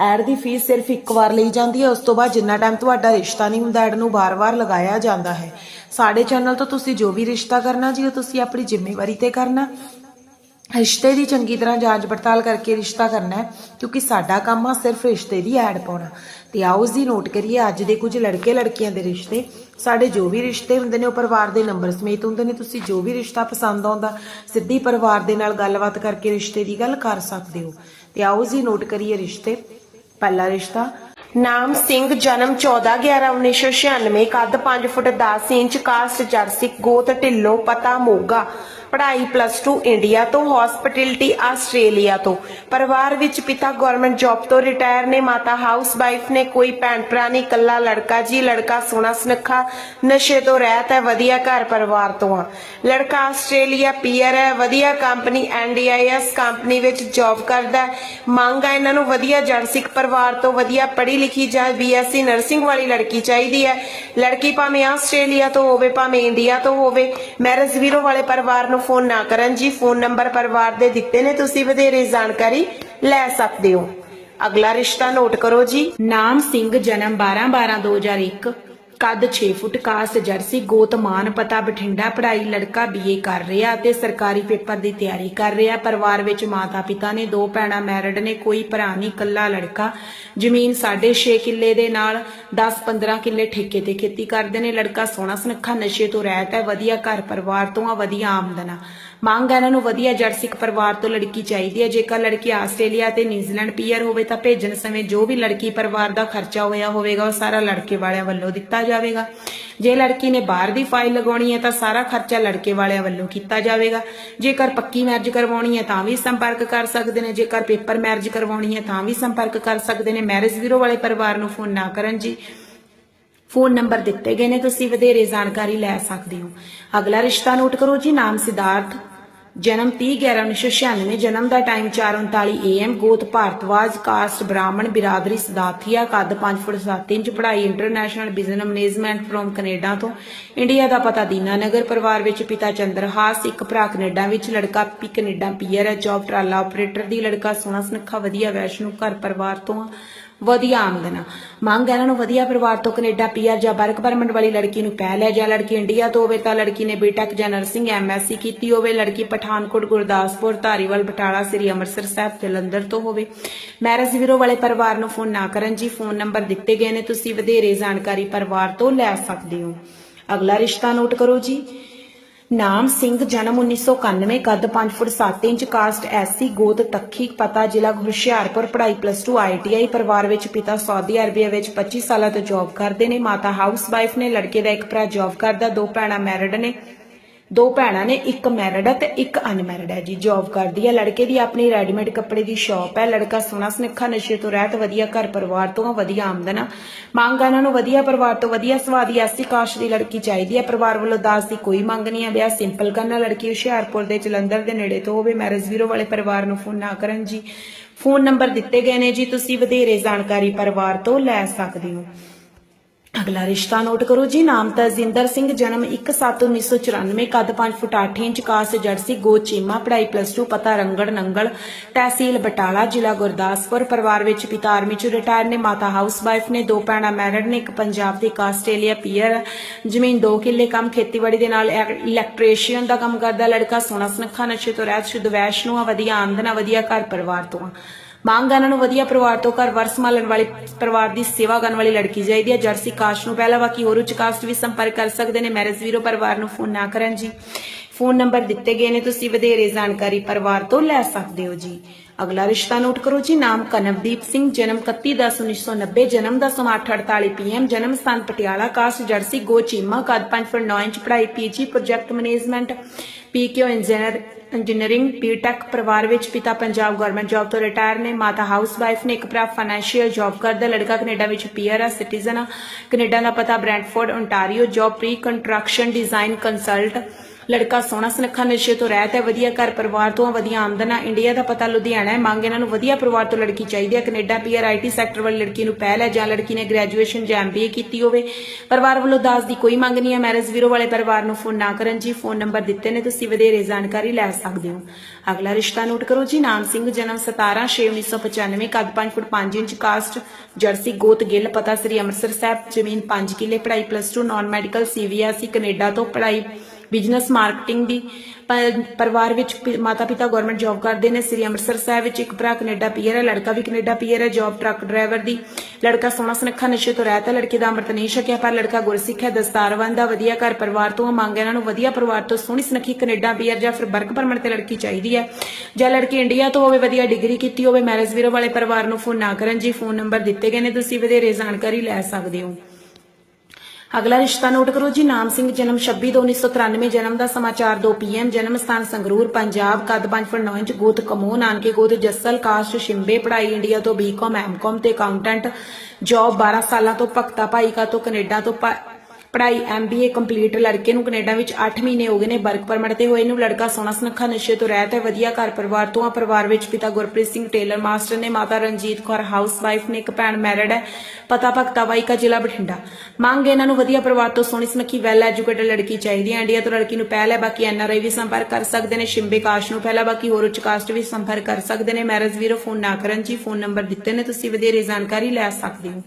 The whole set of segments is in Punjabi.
ਐਡ ਦੀ ਫੀਸ ਸਿਰਫ ਇੱਕ ਵਾਰ ਲਈ ਜਾਂਦੀ ਹੈ, ਉਸ ਤੋਂ ਬਾਅਦ ਜਿੰਨਾ ਟਾਈਮ ਤੁਹਾਡਾ ਰਿਸ਼ਤਾ ਨਹੀਂ ਹੁੰਦਾ, ਐਡ ਨੂੰ ਵਾਰ-ਵਾਰ ਲਗਾਇਆ ਜਾਂਦਾ ਹੈ। ਸਾਡੇ ਚੈਨਲ ਤੋਂ ਤੁਸੀਂ ਜੋ ਵੀ ਰਿਸ਼ਤਾ ਕਰਨਾ ਜੀ, ਉਹ ਤੁਸੀਂ ਆਪਣੀ ਜ਼ਿੰਮੇਵਾਰੀ ਤੇ ਕਰਨਾ। ਰਿਸ਼ਤੇ ਦੀ ਚੰਗੀ ਤਰ੍ਹਾਂ ਜਾਂਚ ਪੜਤਾਲ ਕਰਕੇ ਰਿਸ਼ਤਾ ਕਰਨਾ ਹੈ, ਕਿਉਂਕਿ ਸਾਡਾ ਕੰਮ ਆ ਸਿਰਫ ਰਿਸ਼ਤੇ ਦੀ ਐਡ ਪਾਉਣਾ। ਤੇ ਆਓ ਜੀ ਨੋਟ ਕਰੀਏ, ਅੱਜ ਦੇ ਕੁਝ ਲੜਕੇ ਲੜਕੀਆਂ ਦੇ ਰਿਸ਼ਤੇ। ਸਾਡੇ ਜੋ ਵੀ ਰਿਸ਼ਤੇ ਹੁੰਦੇ ਨੇ, ਉਹ ਪਰਿਵਾਰ ਦੇ ਨੰਬਰ ਸਮੇਤ ਹੁੰਦੇ ਨੇ। ਤੁਸੀਂ ਜੋ ਵੀ ਰਿਸ਼ਤਾ ਪਸੰਦ ਆਉਂਦਾ, ਸਿੱਧੀ ਪਰਿਵਾਰ ਦੇ ਨਾਲ ਗੱਲਬਾਤ ਕਰਕੇ ਰਿਸ਼ਤੇ ਦੀ ਗੱਲ ਕਰ ਸਕਦੇ ਹੋ। ਤੇ ਆਓ ਜੀ ਨੋਟ ਕਰੀਏ ਰਿਸ਼ਤੇ। ਪਹਿਲਾ ਰਿਸ਼ਤਾ। ਨਾਮ ਸਿੰਘ, ਜਨਮ 14 11 1996 ਕੱਦ 5 ਫੁੱਟ 10 ਇੰਚ, ਕਾਸਟ ਜਰਸੀ, ਗੋਤ ਢਿੱਲੋਂ, ਪਤਾ ਮੋਗਾ। ਪੜ੍ਹਾਈ ਪਲੱਸ 2 ਇੰਡੀਆ ਤੋਂ ਹਸਪਿਟੈਲਿਟੀ ਆਸਟ੍ਰੇਲੀਆ ਤੋਂ। ਪਰਿਵਾਰ ਵਿੱਚ ਪਿਤਾ ਗਵਰਨਮੈਂਟ ਜੌਬ ਤੋਂ ਰਿਟਾਇਰ ਨੇ, ਮਾਤਾ ਹਾਊਸ ਵਾਈਫ ਨੇ, ਕੋਈ ਭੈਣ ਭਰਾ ਨਹੀਂ, ਇਕੱਲਾ ਲੜਕਾ ਜੀ, ਲੜਕਾ ਸੋਹਣਾ ਸੁਨੱਖਾ, ਨਸ਼ੇ ਤੋਂ ਰਹਿਤ ਹੈ, ਵਧੀਆ ਘਰ ਪਰਿਵਾਰ ਤੋਂ ਆ। ਲੜਕਾ ਆਸਟ੍ਰੇਲੀਆ ਪੀਆਰ ਹੈ, ਵਧੀਆ ਕੰਪਨੀ ਐਨਡੀਆਈਐਸ ਕੰਪਨੀ ਵਿੱਚ ਜੌਬ ਕਰਦਾ ਮੰਗ ਆ ਇਹਨਾਂ ਨੂੰ ਵਧੀਆ ਜਨਸਿਕ ਪਰਿਵਾਰ ਤੋਂ, ਵਧੀਆ ਪੜ੍ਹੀ ਲਿਖੀ ਜਾਂ ਬੀਐਸਸੀ ਨਰਸਿੰਗ ਵਾਲੀ ਲੜਕੀ ਚਾਹੀਦੀ ਹੈ। ਲੜਕੀ ਭਾਵੇਂ ਆਸਟ੍ਰੇਲੀਆ ਤੋਂ ਹੋਵੇ, ਭਾਵੇਂ ਇੰਡੀਆ ਤੋਂ ਹੋਵੇ ਮੈਰਿਜ ਵੀਰੋ ਵਾਲੇ ਪਰਿਵਾਰ ਨੂੰ ਫੋਨ ਨਾ ਕਰਨ ਜੀ, ਫੋਨ ਨੰਬਰ ਪਰਿਵਾਰ ਦੇ ਦਿੱਤੇ ਨੇ, ਤੁਸੀਂ ਵਧੇਰੇ ਜਾਣਕਾਰੀ ਲੈ ਸਕਦੇ ਹੋ। ਅਗਲਾ ਰਿਸ਼ਤਾ ਨੋਟ ਕਰੋ ਜੀ। ਨਾਮ ਸਿੰਘ, ਜਨਮ 12 12 2001 ਕੱਦ 6 ਫੁੱਟ ਕਾਸਟ ਜਰਸੀ ਗੋਤਮਾਨ ਪਤਾ ਬਠਿੰਡਾ ਪੜ੍ਹਾਈ ਲੜਕਾ ਬੀਏ ਕਰ ਰਿਹਾ ਤੇ ਸਰਕਾਰੀ ਪੇਪਰ ਦੀ ਤਿਆਰੀ ਕਰ ਰਿਹਾ। ਪਰਿਵਾਰ ਵਿੱਚ ਮਾਤਾ ਪਿਤਾ ਨੇ ਦੋ ਭੈਣਾਂ ਮੈਰਿਡ ਨੇ, ਕੋਈ ਭਰਾ ਨਹੀਂ, ਇਕੱਲਾ ਲੜਕਾ। ਜ਼ਮੀਨ 6.5 ਕਿੱਲੇ ਦੇ ਨਾਲ 10-15 ਕਿੱਲੇ ਠੇਕੇ ਤੇ ਖੇਤੀ ਕਰਦੇ ਨੇ। ਲੜਕਾ ਸੋਹਣਾ ਸੁਨੱਖਾ, ਨਸ਼ੇ ਤੋਂ ਰਹਿਤ ਹੈ, ਵਧੀਆ ਘਰ ਪਰਿਵਾਰ ਤੋਂ ਆ, ਵਧੀਆ ਆਮਦਨ ਆ। ਮੰਗ ਹੈ ਇਹਨਾਂ ਨੂੰ ਵਧੀਆ ਜਰਸਿਕ ਪਰਿਵਾਰ ਤੋਂ ਲੜਕੀ ਚਾਹੀਦੀ ਹੈ। ਜੇਕਰ ਲੜਕੀ ਆਸਟ੍ਰੇਲੀਆ ਤੇ ਨਿਊਜ਼ੀਲੈਂਡ ਪੀਆਰ ਹੋਵੇ ਤਾਂ ਭੇਜਣ ਸਮੇਂ ਜੋ ਵੀ ਲੜਕੀ ਪਰਿਵਾਰ ਦਾ ਖਰਚਾ ਹੋਇਆ ਹੋਵੇਗਾ, ਉਹ ਸਾਰਾ ਲੜਕੇ ਵਾਲਿਆਂ ਵੱਲੋਂ ਦਿੱਤਾ ਜਾਵੇਗਾ। ਜੇ ਲੜਕੀ ਨੇ ਬਾਹਰ ਦੀ ਫਾਈਲ ਲਗਾਉਣੀ ਹੈ ਤਾਂ ਸਾਰਾ ਖਰਚਾ ਲੜਕੇ ਵਾਲਿਆਂ ਵੱਲੋਂ ਕੀਤਾ ਜਾਵੇਗਾ। ਜੇਕਰ ਪੱਕੀ ਮੈਰਿਜ ਕਰਵਾਉਣੀ ਹੈ ਤਾਂ ਵੀ ਸੰਪਰਕ ਕਰ ਸਕਦੇ ਨੇ। ਜੇਕਰ ਪੇਪਰ ਮੈਰਿਜ ਕਰਵਾਉਣੀ ਹੈ ਤਾਂ ਵੀ ਸੰਪਰਕ ਕਰ ਸਕਦੇ ਨੇ। ਮੈਰਿਜ ਬਿਊਰੋ ਵਾਲੇ ਪਰਿਵਾਰ ਨੂੰ ਫੋਨ ਨਾ ਕਰਨ ਜੀ। ਫੋਨ ਨੰਬਰ ਦਿੱਤੇ ਗਏ ਨੇ, ਤੁਸੀਂ ਵਧੇਰੇ ਜਾਣਕਾਰੀ ਲੈ ਸਕਦੇ ਹੋ। ਅਗਲਾ ਰਿਸ਼ਤਾ ਨੋਟ ਕਰੋ ਜੀ, ਨਾਮ ਸਿਧਾਰਥ ਜਨਮ 30/11/1996 ਜਨਮ ਦਾ ਟਾਈਮ 4:39 AM ਗੋਤ ਭਾਰਤਵਾਜ, ਕਾਸਟ ਬ੍ਰਾਹਮਣ, ਬਿਰਾਦਰੀ ਸਦਾਥੀਆ, ਕੱਦ 5 ਫੁੱਟ 7 ਇੰਚ, ਪੜ੍ਹਾਈ international business management from Canada ਤੋਂ। ਇੰਡੀਆ ਦਾ ਪਤਾ ਦੀਨਾ ਨਗਰ ਪਰਿਵਾਰ ਵਿੱਚ ਪਿਤਾ ਚੰਦਰਹਾਸ ਇੱਕ ਭਰਾ ਕੈਨੇਡਾ ਵਿੱਚ, ਲੜਕਾ ਪੀ ਕੈਨੇਡਾ ਪੀਅਰ ਹੈ ਜੌਬ ਟਰਾਲਾ ਆਪਰੇਟਰ ਦੀ ਲੜਕਾ ਸੋਹਣਾ ਸੁਨੱਖਾ, ਵਧੀਆ ਵੈਸ਼ਨੂ ਘਰ ਪਰਿਵਾਰ ਤੋਂ ਆ। ਵਧੀਆ ਆਮਦਨ ਆ। ਨੂੰ ਵਧੀਆ ਪਰਿਵਾਰ ਤੋਂ ਕੈਨੇਡਾ, ਪੀਆਰ ਜਾਂ ਵਰਕ ਪਰਮਿਟ ਵਾਲੀ ਲੜਕੀ ਨੂੰ ਪਹਿਲ ਹੈ ਜਾਂ ਲੜਕੀ ਇੰਡੀਆ ਤੋਂ ਹੋਵੇ ਤਾਂ ਲੜਕੀ ਨੇ ਬੀਟੈਕ ਜਾਂ ਨਰਸਿੰਗ ਐਮਐਸਸੀ ਕੀਤੀ ਹੋਵੇ। ਲੜਕੀ ਪਠਾਨਕੋਟ, ਗੁਰਦਾਸਪੁਰ, ਧਾਰੀਵਾਲ, ਬਟਾਲਾ, ਸ੍ਰੀ ਅੰਮ੍ਰਿਤਸਰ ਸਾਹਿਬ, ਜਲੰਧਰ ਤੋਂ ਹੋਵੇ। ਮੈਰਿਜ ਵੀਰੋ ਵਾਲੇ ਪਰਿਵਾਰ ਨੂੰ ਫੋਨ ਨਾ ਕਰਨ ਜੀ। ਫੋਨ ਨੰਬਰ ਦਿੱਤੇ ਗਏ ਨੇ। ਤੁਸੀਂ ਵਧੇਰੇ ਜਾਣਕਾਰੀ ਪਰਿਵਾਰ ਤੋਂ ਲੈ ਸਕਦੇ ਹੋ। ਅਗਲਾ ਰਿਸ਼ਤਾ ਨੋਟ ਕਰੋ ਜੀ। ਨਾਮ ਸਿੰਘ, ਜਨਮ 1991 ਕੱਦ 5 ਫੁੱਟ 7 ਇੰਚ, ਕਾਸਟ ਐਸਸੀ ਗੋਤ ਤੱਖੀ, ਪਤਾ ਜ਼ਿਲ੍ਹਾ ਹੁਸ਼ਿਆਰਪੁਰ, ਪੜ੍ਹਾਈ ਪਲੱਸ 2 ਆਈਟੀਆਈ ਪਰਿਵਾਰ ਵਿੱਚ ਪਿਤਾ ਸਾਊਦੀ ਅਰਬੀਆ ਵਿੱਚ 25 ਸਾਲਾਂ ਤੋਂ ਜੌਬ ਕਰਦੇ ਨੇ, ਮਾਤਾ ਹਾਊਸ ਵਾਈਫ ਨੇ ਲੜਕੇ ਦਾ ਇੱਕ ਭਰਾ ਜੌਬ ਕਰਦਾ, ਦੋ ਭੈਣਾਂ ਮੈਰਿਡ ਨੇ। ਦੋ ਭੈਣਾਂ ਨੇ, ਇੱਕ ਮੈਰਿਡ ਹੈ ਤੇ ਇੱਕ ਅਨਮੈਰਿਡ ਹੈ ਜੀ ਜੌਬ ਕਰਦੀ ਹੈ ਲੜਕੇ ਦੀ ਆਪਣੀ ਰੈਡੀਮੇਡ ਕੱਪੜੇ ਦੀ ਸ਼ਾਪ ਹੈ ਲੜਕਾ ਸੋਹਣਾ ਸੁਨੱਖਾ, ਨਸ਼ੇ ਤੋਂ ਰਹਿਤ, ਵਧੀਆ ਘਰ ਪਰਿਵਾਰ ਤੋਂ ਵਧੀਆ ਆਮਦਨ ਆ। ਮੰਗ ਇਹਨਾਂ ਨੂੰ ਵਧੀਆ ਪਰਿਵਾਰ ਤੋਂ ਵਧੀਆ ਸਵਾਦੀ ਐਸੀ ਕਾਸ਼ ਦੀ ਲੜਕੀ ਚਾਹੀਦੀ ਹੈ ਪਰਿਵਾਰ ਵੱਲੋਂ ਦਾਸ ਦੀ ਕੋਈ ਮੰਗ ਨਹੀਂ ਹੈ ਵਿਆਹ। ਸਿੰਪਲ ਕਰਨਾ ਲੜਕੀ ਹੁਸ਼ਿਆਰਪੁਰ ਦੇ ਜਲੰਧਰ ਦੇ ਨੇੜੇ ਤੋਂ ਹੋਵੇ ਮੈਰਿਜ ਵੀਰੋ ਵਾਲੇ ਪਰਿਵਾਰ ਨੂੰ ਫੋਨ ਨਾ ਕਰਨ ਜੀ। ਫੋਨ ਨੰਬਰ ਦਿੱਤੇ ਗਏ ਨੇ ਜੀ, ਤੁਸੀਂ ਵਧੇਰੇ ਜਾਣਕਾਰੀ ਪਰਿਵਾਰ ਤੋਂ ਲੈ ਸਕਦੇ ਹੋ। ਅਗਲਾ ਰਿਸ਼ਤਾ ਨੋਟ ਕਰੋ ਜੀ, ਨਾਮ ਤਜਿੰਦਰ ਸਿੰਘ, ਜਨਮ 1/7/1994 ਕੱਦ 5 ਫੁੱਟ 8 ਇੰਚ, ਕਾਸ ਜਰਸੀ ਗੋ ਚੀਮਾ, ਪੜ੍ਹਾਈ ਪਲੱਸ 2 ਪਤਾ ਰੰਗੜ ਨੰਗਲ, ਤਹਿਸੀਲ ਬਟਾਲਾ, ਜ਼ਿਲ੍ਹਾ ਗੁਰਦਾਸਪੁਰ, ਪਰਿਵਾਰ ਵਿੱਚ ਪਿਤਾ ਆਰਮੀ ਚ ਰਿਟਾਇਰ ਨੇ, ਮਾਤਾ ਹਾਊਸ ਵਾਈਫ ਨੇ, ਦੋ ਭੈਣਾਂ ਮੈਰਿਡ ਨੇ, ਇੱਕ ਪੰਜਾਬ ਦੀ ਇੱਕ ਆਸਟ੍ਰੇਲੀਆ ਪੀਅਰ ਜ਼ਮੀਨ 2 ਕਿੱਲੇ, ਕੰਮ ਖੇਤੀਬਾੜੀ ਦੇ ਨਾਲ ਇਲੈਕਟ੍ਰੀਸ਼ੀਅਨ ਦਾ ਕੰਮ ਕਰਦਾ, ਲੜਕਾ ਸੋਹਣਾ ਸੁਨੱਖਾ, ਨਸ਼ੇ ਤੋਂ ਰਹਿਤ, ਸ਼ੁੱਧ ਵੈਸ਼ਨੂ ਆ, ਵਧੀਆ ਆਮਦਨ ਆ, ਵਧੀਆ ਘਰ ਪਰਿਵਾਰ ਤੋਂ ਆ। ਮੰਗ ਨੂੰ ਵਧੀਆ ਪਰਿਵਾਰ ਤੋਂ ਘਰ ਵਰ ਸੰਭਾਲਣ ਵਾਲੀ ਪਰਿਵਾਰ ਦੀ ਸੇਵਾ ਕਰਨ ਵਾਲੀ ਲੜਕੀ ਚਾਹੀਦੀ ਹੈ। ਜਰਸੀ ਕਾਸਟ ਨੂੰ ਪਹਿਲਾਂ ਬਾਕੀ ਹੋਰ ਉੱਚ ਕਾਸਟ ਵੀ ਸੰਪਰਕ ਕਰ ਸਕਦੇ ਨੇ। ਮੈਰਿਜ ਵੀਰੋ, ਪਰਿਵਾਰ ਨੂੰ ਫੋਨ ਨਾ ਕਰਨ ਜੀ। ਫੋਨ ਨੰਬਰ ਦਿੱਤੇ ਗਏ ਨੇ। ਤੁਸੀਂ ਵਧੇਰੇ ਜਾਣਕਾਰੀ ਪਰਿਵਾਰ ਤੋਂ ਲੈ ਸਕਦੇ ਹੋ ਜੀ। ਅਗਲਾ ਰਿਸ਼ਤਾ ਨੋਟ ਕਰੋ ਜੀ। ਨਾਮ ਕਨਵਦੀਪ ਸਿੰਘ, ਜਨਮ 31/10/1990 ਜਨਮ ਦਾ ਸਮਾਂ 8:48 ਪੀਐਮ ਜਨਮ ਸਥਾਨ ਪਟਿਆਲਾ ਕਾਸਟ ਜਰਸੀ ਗੋ ਚੀਮਾ 5.9 ਇੰਚ, ਪੜ੍ਹਾਈ PG project management PQ engineer engineering BTech ਪਰਿਵਾਰ ਵਿੱਚ ਪਿਤਾ ਪੰਜਾਬ ਗਵਰਨਮੈਂਟ ਜੌਬ ਤੋਂ ਰਿਟਾਇਰ ਨੇ, ਮਾਤਾ ਹਾਊਸ ਵਾਈਫ ਨੇ, ਇੱਕ ਭਰਾ ਫਾਈਨੈਂਸ਼ੀਅਲ ਜੌਬ ਕਰਦਾ, ਲੜਕਾ ਕੈਨੇਡਾ ਵਿੱਚ ਪੀਅਰ ਆ ਸਿਟੀਜ਼ਨ ਆ। ਕੈਨੇਡਾ ਦਾ ਪਤਾ Brantford Ontario job pre construction design consult ਲੜਕਾ ਸੋਹਣਾ ਸੁਨੱਖਾ ਨਸ਼ੇ ਤੋਂ ਰਹਿਤ ਹੈ, ਵਧੀਆ ਘਰ ਪਰਿਵਾਰ ਤੋਂ ਵਧੀਆ ਆਮਦਨ ਆ ਇੰਡੀਆ ਦਾ ਪਤਾ ਲੁਧਿਆਣਾ ਹੈ, ਮੰਗ ਇਹਨਾਂ ਨੂੰ ਵਧੀਆ ਪਰਿਵਾਰ ਤੋਂ ਲੜਕੀ ਚਾਹੀਦੀ ਹੈ। ਕੈਨੇਡਾ ਪੀਆਰ ਆਈਟੀ ਸੈਕਟਰ ਵਾਲੀ ਲੜਕੀ ਨੂੰ ਪਹਿਲ ਹੈ, ਜਾਂ ਲੜਕੀ ਨੇ ਗ੍ਰੈਜੂਏਸ਼ਨ ਜਾਂ ਐਮਬੀਏ ਕੀਤੀ ਹੋਵੇ। ਪਰਿਵਾਰ ਵੱਲੋਂ ਦਾਜ ਦੀ ਕੋਈ ਮੰਗ ਨਹੀਂ ਹੈ। ਮੈਰਿਜ ਵੀਰੋ ਵਾਲੇ ਪਰਿਵਾਰ ਨੂੰ ਫੋਨ ਨਾ ਕਰਨ ਜੀ। ਫੋਨ ਨੰਬਰ ਦਿੱਤੇ ਨੇ, ਤੁਸੀਂ ਵਧੇਰੇ ਜਾਣਕਾਰੀ ਲੈ ਸਕਦੇ ਹੋ। ਅਗਲਾ ਰਿਸ਼ਤਾ ਨੋਟ ਕਰੋ ਜੀ। ਨਾਮ ਸਿੰਘ, ਜਨਮ 17 6 1995 ਕੱਦ 5 ਫੁੱਟ 5 ਇੰਚ, ਕਾਸਟ ਜਰਸੀ ਗੋਤ ਗਿੱਲ, ਪਤਾ ਸ੍ਰੀ ਅੰਮ੍ਰਿਤਸਰ ਸਾਹਿਬ, ਜ਼ਮੀਨ 5 ਕਿੱਲੇ, ਪੜ੍ਹਾਈ ਪਲੱਸ 2 ਨਾਨ ਮੈਡੀਕਲ ਸੀਵੀਐਸਈ ਕੈਨੇਡਾ ਤੋਂ ਪੜ੍ਹਾਈ ਬਿਜ਼ਨਸ ਮਾਰਕੀਟਿੰਗ ਦੀ ਪਰਿਵਾਰ ਵਿੱਚ ਮਾਤਾ ਪਿਤਾ ਗਵਰਨਮੈਂਟ ਜੌਬ ਕਰਦੇ ਨੇ। ਸ੍ਰੀ ਅੰਮ੍ਰਿਤਸਰ ਸਾਹਿਬ ਵਿੱਚ ਇੱਕ ਭਰਾ ਕੈਨੇਡਾ ਪੀਅਰ ਹੈ, ਲੜਕਾ ਵੀ ਕੈਨੇਡਾ ਪੀਅਰ ਹੈ ਜੌਬ ਟਰੱਕ ਡਰਾਈਵਰ ਦੀ। ਲੜਕਾ ਸੋਹਣਾ ਸੁਨੱਖਾ, ਨਸ਼ੇ ਤੋਂ ਰਹਿਤ ਹੈ, ਲੜਕੇ ਦਾ ਅੰਮ੍ਰਿਤ ਨਹੀਂ ਛਕਿਆ, ਪਰ ਲੜਕਾ ਗੁਰਸਿੱਖ ਹੈ ਦਸਤਾਰਵੰਦ ਦਾ ਵਧੀਆ ਘਰ ਪਰਿਵਾਰ ਤੋਂ ਮੰਗ ਇਹਨਾਂ ਨੂੰ ਵਧੀਆ ਪਰਿਵਾਰ ਤੋਂ ਸੋਹਣੀ ਸੁਨੱਖੀ ਕੈਨੇਡਾ ਪੀਅਰ ਜਾਂ ਫਿਰ ਵਰਕ ਪਰਮਿਟ ਤੇ ਲੜਕੀ ਚਾਹੀਦੀ ਹੈ। ਜਾਂ ਲੜਕੀ ਇੰਡੀਆ ਤੋਂ ਹੋਵੇ, ਵਧੀਆ ਡਿਗਰੀ ਕੀਤੀ ਹੋਵੇ, ਮੈਰਿਜ ਵੀਰੋ ਵਾਲੇ ਪਰਿਵਾਰ ਨੂੰ ਫੋਨ ਨਾ ਕਰਨ ਜੀ। ਫੋਨ ਨੰਬਰ ਦਿੱਤੇ ਗਏ ਨੇ, ਤੁਸੀਂ ਵਧੇਰੇ ਜਾਣਕਾਰੀ ਲੈ ਸਕਦੇ ਹੋ। ਅਗਲਾ ਰਿਸ਼ਤਾ ਨੋਟ ਕਰੋ ਜੀ, ਨਾਮ ਸਿੰਘ, ਜਨਮ 26 ਤੋਂ 1993 ਜਨਮ ਦਾ ਸਮਾਚਾਰ 2 ਪੀਐਮ ਜਨਮ ਸਥਾਨ ਸੰਗਰੂਰ, ਪੰਜਾਬ, ਕੱਦ 5 ਫੁੱਟ 9 ਇੰਚ, ਗੋਤ ਕਮੋ, ਨਾਨਕੇ ਗੋਤ ਜੱਸਲ, ਕਾਸਟ ਸ਼ਿੰਬੇ, ਪੜ੍ਹਾਈ ਇੰਡੀਆ ਤੋਂ ਬੀਕਾਮ ਐਮਕਾਮ ਤੇ ਅਕਾਊਂਟੈਂਟ ਜੌਬ 12 ਸਾਲਾਂ ਤੋਂ ਭਗਤਾ, ਭਾਈਕਾ ਤੋਂ ਕੈਨੇਡਾ ਤੋਂ ਪੜ੍ਹਾਈ ਐਮਬੀਏ ਕੰਪਲੀਟ ਲੜਕੇ ਨੂੰ ਕੈਨੇਡਾ ਵਿੱਚ 8 ਮਹੀਨੇ ਹੋ ਗਏ ਨੇ ਵਰਕ ਪਰਮਿਟ ਤੇ ਹੋਏ ਨੂੰ। ਲੜਕਾ ਸੋਹਣਾ ਸੁਨੱਖਾ, ਨਸ਼ੇ ਤੋਂ ਰਹਿਤ ਹੈ, ਵਧੀਆ ਘਰ ਪਰਿਵਾਰ ਤੋਂ ਆ ਪਰਿਵਾਰ ਵਿੱਚ ਪਿਤਾ ਗੁਰਪ੍ਰੀਤ ਸਿੰਘ ਟੇਲਰ, ਮਾਸਟਰ ਨੇ ਮਾਤਾ ਰਣਜੀਤ ਕੌਰ ਹਾਊਸ ਨੇ ਇੱਕ ਭੈਣ ਮੈਰਿਡ ਹੈ, ਪਤਾ ਭਗਤਾ ਵਾਈਕਾ, ਜ਼ਿਲ੍ਹਾ ਬਠਿੰਡਾ। ਮੰਗ ਇਹਨਾਂ ਨੂੰ ਵਧੀਆ ਪਰਿਵਾਰ ਤੋਂ ਸੋਹਣੀ ਸੁਨੱਖੀ ਵੈਲ ਐਜੂਕੇਟਡ ਲੜਕੀ ਚਾਹੀਦੀ ਹੈ। ਇੰਡੀਆ ਤੋਂ ਲੜਕੀ ਨੂੰ ਪਹਿਲ ਹੈ, ਬਾਕੀ ਐਨਆਰਆਈ ਵੀ ਸੰਪਰਕ ਕਰ ਸਕਦੇ ਨੇ ਸ਼ਿੰਬੇ ਕਾਸ਼ ਨੂੰ ਪਹਿਲਾਂ ਬਾਕੀ ਹੋਰ ਉੱਚ ਕਾਸਟ ਵੀ ਸੰਪਰਕ ਕਰ ਸਕਦੇ ਨੇ। ਮੈਰਿਜ ਵੀਰੋ ਫੋਨ ਨਾ ਕਰਨ ਜੀ ਫੋਨ ਨੰਬਰ ਦਿੱਤੇ ਨੇ, ਤੁਸੀਂ ਵਧੇਰੇ ਜਾਣਕਾਰੀ ਲੈ ਸਕਦੇ ਹੋ।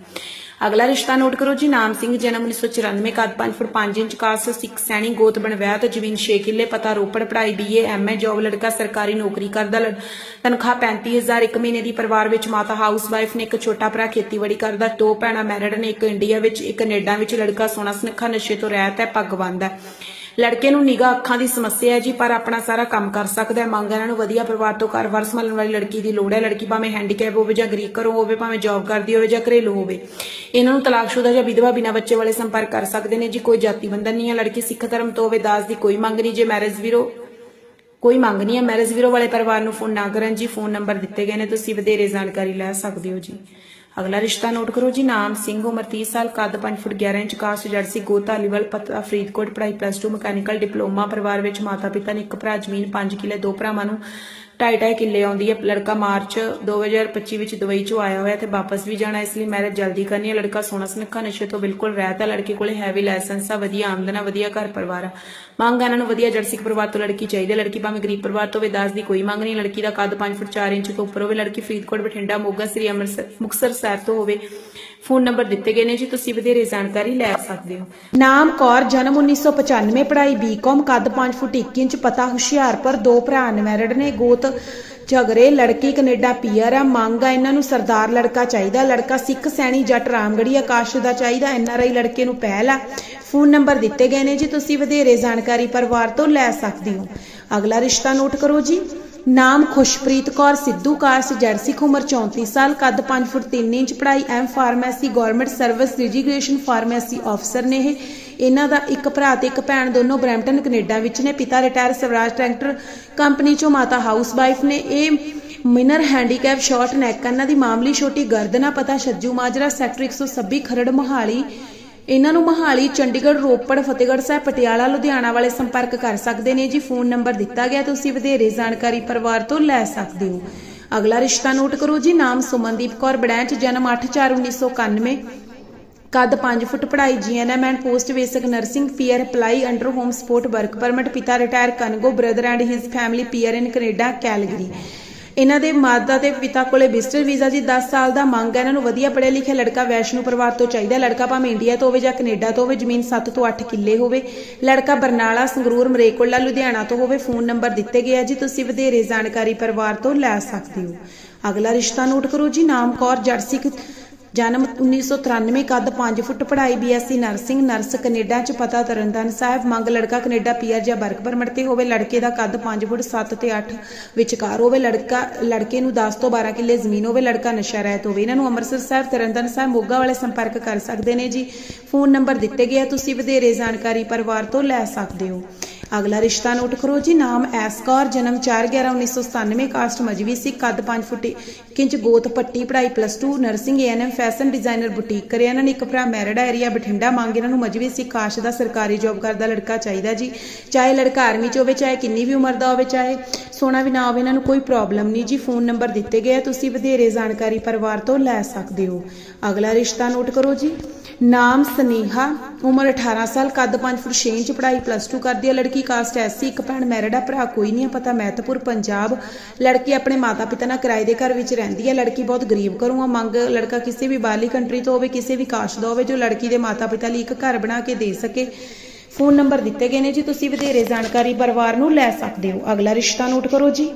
ਅਗਲਾ ਰਿਸ਼ਤਾ ਨੋਟ ਕਰੋ ਜੀ, ਨਾਮ ਸਿੰਘ, ਜਨਮ 1994 ਕੱਦ 5 ਫੁੱਟ 5 ਇੰਚ ਕਾਸ ਸਿੱਖ, ਸੈਣੀ, ਗੋਤ ਬਣਵਾਇਆ ਤੇ ਜ਼ਮੀਨ 6 ਕਿੱਲੇ, ਪਤਾ ਰੋਪੜ, ਪੜ੍ਹਾਈ ਬੀਏ ਐਮਏ ਜੌਬ ਲੜਕਾ, ਸਰਕਾਰੀ ਨੌਕਰੀ ਕਰਦਾ ਲੜ- ਤਨਖਾਹ 35000 ਇੱਕ ਮਹੀਨੇ ਦੀ ਪਰਿਵਾਰ ਵਿੱਚ ਮਾਤਾ ਹਾਊਸ ਵਾਈਫ ਨੇ ਇੱਕ ਛੋਟਾ ਭਰਾ ਖੇਤੀਬਾੜੀ ਕਰਦਾ, ਦੋ ਭੈਣਾਂ ਮੈਰਿਡ ਨੇ, ਇੱਕ ਇੰਡੀਆ ਵਿੱਚ, ਇੱਕ ਕੈਨੇਡਾ ਵਿੱਚ, ਲੜਕਾ ਸੋਹਣਾ ਸੁਨੱਖਾ, ਨਸ਼ੇ ਤੋਂ ਰਹਿਤ ਹੈ ਪੱਗ ਬੰਨ੍ਹਦਾ ਹੈ। ਲੜਕੇ ਨੂੰ ਨਿਗਾਹ ਅੱਖਾਂ ਦੀ ਸਮੱਸਿਆ ਹੈ ਜੀ, ਪਰ ਆਪਣਾ ਸਾਰਾ ਕੰਮ ਕਰ ਸਕਦਾ ਹੈ, ਮੰਗ ਇਹਨਾਂ ਨੂੰ ਵਧੀਆ ਪਰਿਵਾਰ ਤੋਂ ਘਰ-ਬਾਰ ਸੰਭਾਲਣ ਵਾਲੀ ਲੜਕੀ ਦੀ ਲੋੜ ਹੈ। ਲੜਕੀ ਭਾਵੇਂ ਹੈਂਡੀਕੈਪ ਹੋਵੇ ਜਾਂ ਗਰੀਬ ਘਰੋਂ ਹੋਵੇ, ਭਾਵੇਂ ਜੌਬ ਕਰਦੀ ਹੋਵੇ ਜਾਂ ਘਰੇਲੂ ਹੋਵੇ। ਇਹਨਾਂ ਨੂੰ ਤਲਾਕਸ਼ੁਦਾ ਜਾਂ ਵਿਧਵਾ ਬਿਨਾਂ ਬੱਚੇ ਵਾਲੇ ਸੰਪਰਕ ਕਰ ਸਕਦੇ ਨੇ ਜੀ, ਕੋਈ ਜਾਤੀ ਬੰਧਨ ਨਹੀਂ ਹੈ। ਲੜਕੀ ਸਿੱਖ ਧਰਮ ਤੋਂ ਹੋਵੇ, ਦਾਸ ਦੀ ਕੋਈ ਮੰਗ ਨਹੀਂ, ਜੇ ਮੈਰਿਜ ਵੀਰੋ, ਕੋਈ ਮੰਗ ਨਹੀਂ ਹੈ। ਮੈਰਿਜ ਵੀਰੋ ਵਾਲੇ ਪਰਿਵਾਰ ਨੂੰ ਫੋਨ ਨਾ ਕਰਨ ਜੀ ਫੋਨ ਨੰਬਰ ਦਿੱਤੇ ਗਏ ਨੇ, ਤੁਸੀਂ ਵਧੇਰੇ ਜਾਣਕਾਰੀ ਲੈ ਸਕਦੇ ਹੋ ਜੀ। ਅਗਲਾ ਰਿਸ਼ਤਾ ਨੋਟ ਕਰੋ ਜੀ, ਨਾਮ, ਸਿੰਘ, ਉਮਰ 30 ਸਾਲ, ਕੱਦ 5 ਫੁੱਟ 11 ਇੰਚ ਕਾਸਟ ਜਰਸੀ ਗੋਤਾ, ਲੀਵਲ, ਪਤਾ ਫਰੀਦਕੋਟ, ਪੜ੍ਹਾਈ ਪਲੱਸ 2 ਮਕੈਨੀਕਲ, ਡਿਪਲੋਮਾ, ਪਰਿਵਾਰ ਵਿੱਚ ਮਾਤਾ ਪਿਤਾ ਨੇ ਇੱਕ ਭਰਾ, ਜ਼ਮੀਨ 5 ਕਿੱਲੇ, ਦੋ ਭਰਾਵਾਂ ਨੂੰ ਢਾਈ ਢਾਈ ਕਿੱਲੇ ਆਉਂਦੀ ਹੈ। ਲੜਕਾ ਮਾਰਚ 2025 ਵਿੱਚ ਦੁਬਈ ਚੋਂ ਆਇਆ ਹੋਇਆ ਤੇ ਵਾਪਸ ਵੀ ਜਾਣਾ, ਇਸ ਲਈ ਮੈਰਿਜ ਜਲਦੀ ਕਰਨੀ ਹੈ। ਲੜਕਾ ਸੋਹਣਾ ਸੁਨੱਖਾ ਨਸ਼ੇ ਤੋਂ ਬਿਲਕੁਲ ਰਹਿਤ ਹੈ। ਲੜਕੇ ਕੋਲੇ ਹੈਵੀ ਲਾਇਸੈਂਸ ਆ, ਵਧੀਆ ਆਮਦਨ ਆ, ਵਧੀਆ ਘਰ ਪਰਿਵਾਰ ਆ। ਮੰਗ ਇਹਨਾਂ ਨੂੰ ਵਧੀਆ ਜਰਸੀ ਪਰਿਵਾਰ ਤੋਂ ਲੜਕੀ ਚਾਹੀਦੀ ਹੈ। ਲੜਕੀ ਭਾਵੇਂ ਗਰੀਬ ਪਰਿਵਾਰ ਤੋਂ ਹੋਵੇ, ਦਾਸ ਦੀ ਕੋਈ ਮੰਗ ਨਹੀਂ ਲੜਕੀ ਦਾ ਕੱਦ 5 ਫੁੱਟ 4 ਇੰਚ ਤੋਂ ਉੱਪਰ ਹੋਵੇ। ਲੜਕੀ ਫਰੀਦਕੋਟ, ਬਠਿੰਡਾ, ਮੋਗਾ, ਸ੍ਰੀ ਅੰਮ੍ਰਿਤਸਰ, ਮੁਕਤਸਰ ਸਾਹਿਬ ਤੋਂ ਹੋਵੇ। ਫੋਨ ਨੰਬਰ ਦਿੱਤੇ ਗਏ ਨੇ ਜੀ, ਤੁਸੀਂ ਵਧੇਰੇ ਜਾਣਕਾਰੀ ਲੈ ਸਕਦੇ ਹੋ। ਨਾਮ ਕੌਰ, ਜਨਮ 1995 ਪੜ੍ਹਾਈ ਬੀਕਾਮ ਕੱਦ 5 ਫੁੱਟ 1 ਇੰਚ, ਪਤਾ ਹੁਸ਼ਿਆਰਪੁਰ, ਦੋ ਭਰਾ ਅਨਮੈਰਿਡ ਨੇ, ਗੋਤ ਝਗਰੇ ਲੜਕੀ ਕੈਨੇਡਾ ਪੀਆਰ ਆ, ਮੰਗ ਆ ਇਹਨਾਂ ਨੂੰ ਸਰਦਾਰ ਲੜਕਾ ਚਾਹੀਦਾ, ਲੜਕਾ ਸਿੱਖ, ਸੈਣੀ ਜੱਟ ਰਾਮਗੜੀ ਆਕਾਸ਼ ਦਾ ਚਾਹੀਦਾ ਐਨਆਰਆਈ ਲੜਕੇ ਨੂੰ ਪਹਿਲ ਆ। ਫੋਨ ਨੰਬਰ ਦਿੱਤੇ ਗਏ ਨੇ ਜੀ, ਤੁਸੀਂ ਵਧੇਰੇ ਜਾਣਕਾਰੀ ਪਰਿਵਾਰ ਤੋਂ ਲੈ ਸਕਦੇ ਹੋ। ਅਗਲਾ ਰਿਸ਼ਤਾ ਨੋਟ ਕਰੋ ਜੀ। ਨਾਮ ਖੁਸ਼ਪ੍ਰੀਤ ਕੌਰ, ਸਿੱਧੂ ਕਾਸਟ ਜਰਸਿਕ ਉਮਰ 34 ਸਾਲ, ਕੱਦ 5 ਫੁੱਟ 3 ਇੰਚ ਪੜ੍ਹਾਈ M pharmacy government service ਰਿਜੀਗ੍ਰੇਸ਼ਨ pharmacy ਅਫਸਰ ਨੇ ਇਹ। ਇਹਨਾਂ ਦਾ ਇੱਕ ਭਰਾ ਤੇ ਇੱਕ ਭੈਣ ਦੋਨੋਂ ਬਰੈਂਪਟਨ, ਕੈਨੇਡਾ ਵਿੱਚ ਨੇ। ਪਿਤਾ ਰਿਟਾਇਰ ਸਵਰਾਜ ਟਰੈਕਟਰ ਕੰਪਨੀ ਚੋਂ ਮਾਤਾ ਹਾਊਸ ਵਾਈਫ ਨੇ। ਇਹ ਮਿਨਰ ਹੈਂਡੀਕੈਪ ਸ਼ਾਰਟ ਨੈਕ ਇਹਨਾਂ ਦੀ ਮਾਮਲੀ ਛੋਟੀ ਗਰਦਨਾ ਪਤਾ, ਛੱਜੂ ਮਾਜਰਾ, ਸੈਕਟਰ 126 ਖਰੜ ਮੋਹਾਲੀ ਇਹਨਾਂ ਨੂੰ ਮੋਹਾਲੀ, ਚੰਡੀਗੜ੍ਹ, ਰੋਪੜ, ਫਤਿਹਗੜ੍ਹ ਸਾਹਿਬ, ਪਟਿਆਲਾ, ਲੁਧਿਆਣਾ ਵਾਲੇ ਸੰਪਰਕ ਕਰ ਸਕਦੇ ਨੇ। ਜੀ, ਫੋਨ ਨੰਬਰ ਦਿੱਤਾ ਗਿਆ ਤੁਸੀਂ ਵਧੇਰੇ ਜਾਣਕਾਰੀ ਪਰਿਵਾਰ ਤੋਂ ਲੈ ਸਕਦੇ ਹੋ। ਅਗਲਾ ਰਿਸ਼ਤਾ ਨੋਟ ਕਰੋ ਜੀ। ਨਾਮ ਸੁਮਨਦੀਪ ਕੌਰ ਬੜੈਂਚ, ਜਨਮ 8/4/1991 ਕੱਦ 5 ਫੁੱਟ ਪੜ੍ਹਾਈ GNM and post basic nursing PR apply under home support work permit ਪਿਤਾ retire ਕਨਗੋ brother and his family PR in Canada Calgary ਇਹਨਾਂ ਦੇ ਮਾਤਾ ਤੇ ਪਿਤਾ ਕੋਲੇ ਵਿਜ਼ਟਰ ਵੀਜ਼ਾ ਜੀ 10 ਸਾਲ ਦਾ ਮੰਗ ਹੈ। ਇਹਨਾਂ ਨੂੰ ਵਧੀਆ ਪੜ੍ਹਿਆ ਲਿਖਿਆ ਲੜਕਾ ਵੈਸ਼ਨੂ ਪਰਿਵਾਰ ਤੋਂ ਚਾਹੀਦਾ। ਲੜਕਾ ਭਾਵੇਂ ਇੰਡੀਆ ਤੋਂ ਹੋਵੇ ਜਾਂ ਕੈਨੇਡਾ ਤੋਂ ਹੋਵੇ, ਜ਼ਮੀਨ 7 ਤੋਂ 8 ਕਿੱਲੇ ਹੋਵੇ। ਲੜਕਾ ਬਰਨਾਲਾ, ਸੰਗਰੂਰ ਮਰੇਕੋਲਾ ਲੁਧਿਆਣਾ ਤੋਂ ਹੋਵੇ ਫੋਨ ਨੰਬਰ ਦਿੱਤੇ ਗਏ ਆ ਜੀ। ਤੁਸੀਂ ਵਧੇਰੇ ਜਾਣਕਾਰੀ ਪਰਿਵਾਰ ਤੋਂ ਲੈ ਸਕਦੇ ਹੋ। ਅਗਲਾ ਰਿਸ਼ਤਾ ਨੋਟ ਕਰੋ ਜੀ। ਨਾਮ ਕੌਰ ਜਰਸੀ ਜਨਮ 1993 ਕੱਦ 5 ਫੁੱਟ ਪੜ੍ਹਾਈ ਬੀਐਸਸੀ ਨਰਸਿੰਗ, ਨਰਸ ਕੈਨੇਡਾ ਚ ਪਤਾ ਤਰਨਤਾਰਨ ਸਾਹਿਬ, ਮੰਗ ਲੜਕਾ ਕੈਨੇਡਾ ਪੀਆਰ ਜਾਂ ਵਰਕ ਪਰਮਿਟ ਤੇ ਹੋਵੇ, ਲੜਕੇ ਦਾ ਕੱਦ 5 ਫੁੱਟ 7 ਤੇ 8 ਵਿਚਕਾਰ ਹੋਵੇ, ਲੜਕਾ, ਲੜਕੇ ਨੂੰ 10 ਤੋਂ 12 ਕਿੱਲੇ ਜ਼ਮੀਨ ਹੋਵੇ, ਲੜਕਾ ਨਸ਼ਾ ਰਹਿਤ ਹੋਵੇ। ਇਹਨਾਂ ਨੂੰ ਅੰਮ੍ਰਿਤਸਰ ਸਾਹਿਬ ਤਰਨਤਾਰਨ ਸਾਹਿਬ, ਮੋਗਾ ਵਾਲੇ ਸੰਪਰਕ ਕਰ ਸਕਦੇ ਨੇ ਜੀ। ਫੋਨ ਨੰਬਰ ਦਿੱਤੇ ਗਏ ਤੁਸੀਂ ਵਧੇਰੇ ਜਾਣਕਾਰੀ ਪਰਿਵਾਰ ਤੋਂ ਲੈ ਸਕਦੇ ਹੋ। ਅਗਲਾ ਰਿਸ਼ਤਾ ਨੋਟ ਕਰੋ ਜੀ, ਨਾਮ ਐਸਕੌਰ ਜਨਮ 4/11/1997 ਕਾਸਟ ਮਜਵੀ ਸੀ, ਕੱਦ 5 ਫੁੱਟ ਕਿੰਚ ਗੋਤ ਪੱਟੀ, ਪੜ੍ਹਾਈ plus 2 nursing ANM fashion designer boutique ਕਰਿਆ ਇਹਨਾਂ ਨੇ, ਇੱਕ ਭਰਾ ਮੈਰਿਡ ਏਰੀਆ ਬਠਿੰਡਾ ਮੰਗ ਇਹਨਾਂ ਨੂੰ ਮਜਵੀ ਸੀ, ਕਾਸ਼ ਦਾ ਸਰਕਾਰੀ ਜੋਬ ਕਰਦਾ ਲੜਕਾ ਚਾਹੀਦਾ ਜੀ, ਚਾਹੇ ਲੜਕਾ ਆਰਮੀ ਚ ਹੋਵੇ, ਚਾਹੇ ਕਿੰਨੀ ਵੀ ਉਮਰ ਦਾ ਹੋਵੇ, ਚਾਹੇ ਸੋਨਾ ਵੀ ਨਾ ਹੋਵੇ, ਇਹਨਾਂ ਨੂੰ ਕੋਈ ਪ੍ਰੋਬਲਮ ਨਹੀਂ ਜੀ ਫੋਨ ਨੰਬਰ ਦਿੱਤੇ ਗਏ ਤੁਸੀਂ ਵਧੇਰੇ ਜਾਣਕਾਰੀ ਪਰਿਵਾਰ ਤੋਂ ਲੈ ਸਕਦੇ ਹੋ। ਅਗਲਾ ਰਿਸ਼ਤਾ ਨੋਟ ਕਰੋ ਜੀ। ਨਾਮ ਸਨੇਹਾ, ਉਮਰ 18 ਸਾਲ, ਕੱਦ 5 ਫੁੱਟ 6 ਇੰਚ, ਪੜ੍ਹਾਈ ਪਲੱਸ 2 ਕਰਦੀ ਹੈ। ਲੜਕੀ ਕਾਸਟ ਐਸਸੀ ਇੱਕ ਭੈਣ ਮੈਰਿਡ ਆ, ਭਰਾ ਕੋਈ ਨਹੀਂ ਆ ਪਤਾ। ਮਹਿਤਪੁਰ, ਪੰਜਾਬ। ਲੜਕੀ ਆਪਣੇ ਮਾਤਾ ਪਿਤਾ ਨਾਲ ਕਿਰਾਏ ਦੇ ਘਰ ਵਿੱਚ ਰਹਿੰਦੀ ਹੈ। ਲੜਕੀ ਬਹੁਤ ਗਰੀਬ ਘਰੋਂ ਆ। ਮੰਗ ਲੜਕਾ ਕਿਸੇ ਵੀ ਬਾਹਰਲੀ ਕੰਟਰੀ ਤੋਂ ਹੋਵੇ, ਕਿਸੇ ਵੀ ਕਾਸਟ ਦਾ ਹੋਵੇ, ਜੋ ਲੜਕੀ ਦੇ ਮਾਤਾ ਪਿਤਾ ਲਈ ਇੱਕ ਘਰ ਬਣਾ ਕੇ ਦੇ ਸਕੇ। ਫੋਨ ਨੰਬਰ ਦਿੱਤੇ ਗਏ ਨੇ ਜੀ। ਤੁਸੀਂ ਵਧੇਰੇ ਜਾਣਕਾਰੀ ਪਰਿਵਾਰ ਨੂੰ ਲੈ ਸਕਦੇ ਹੋ। ਅਗਲਾ ਰਿਸ਼ਤਾ ਨੋਟ ਕਰੋ ਜੀ।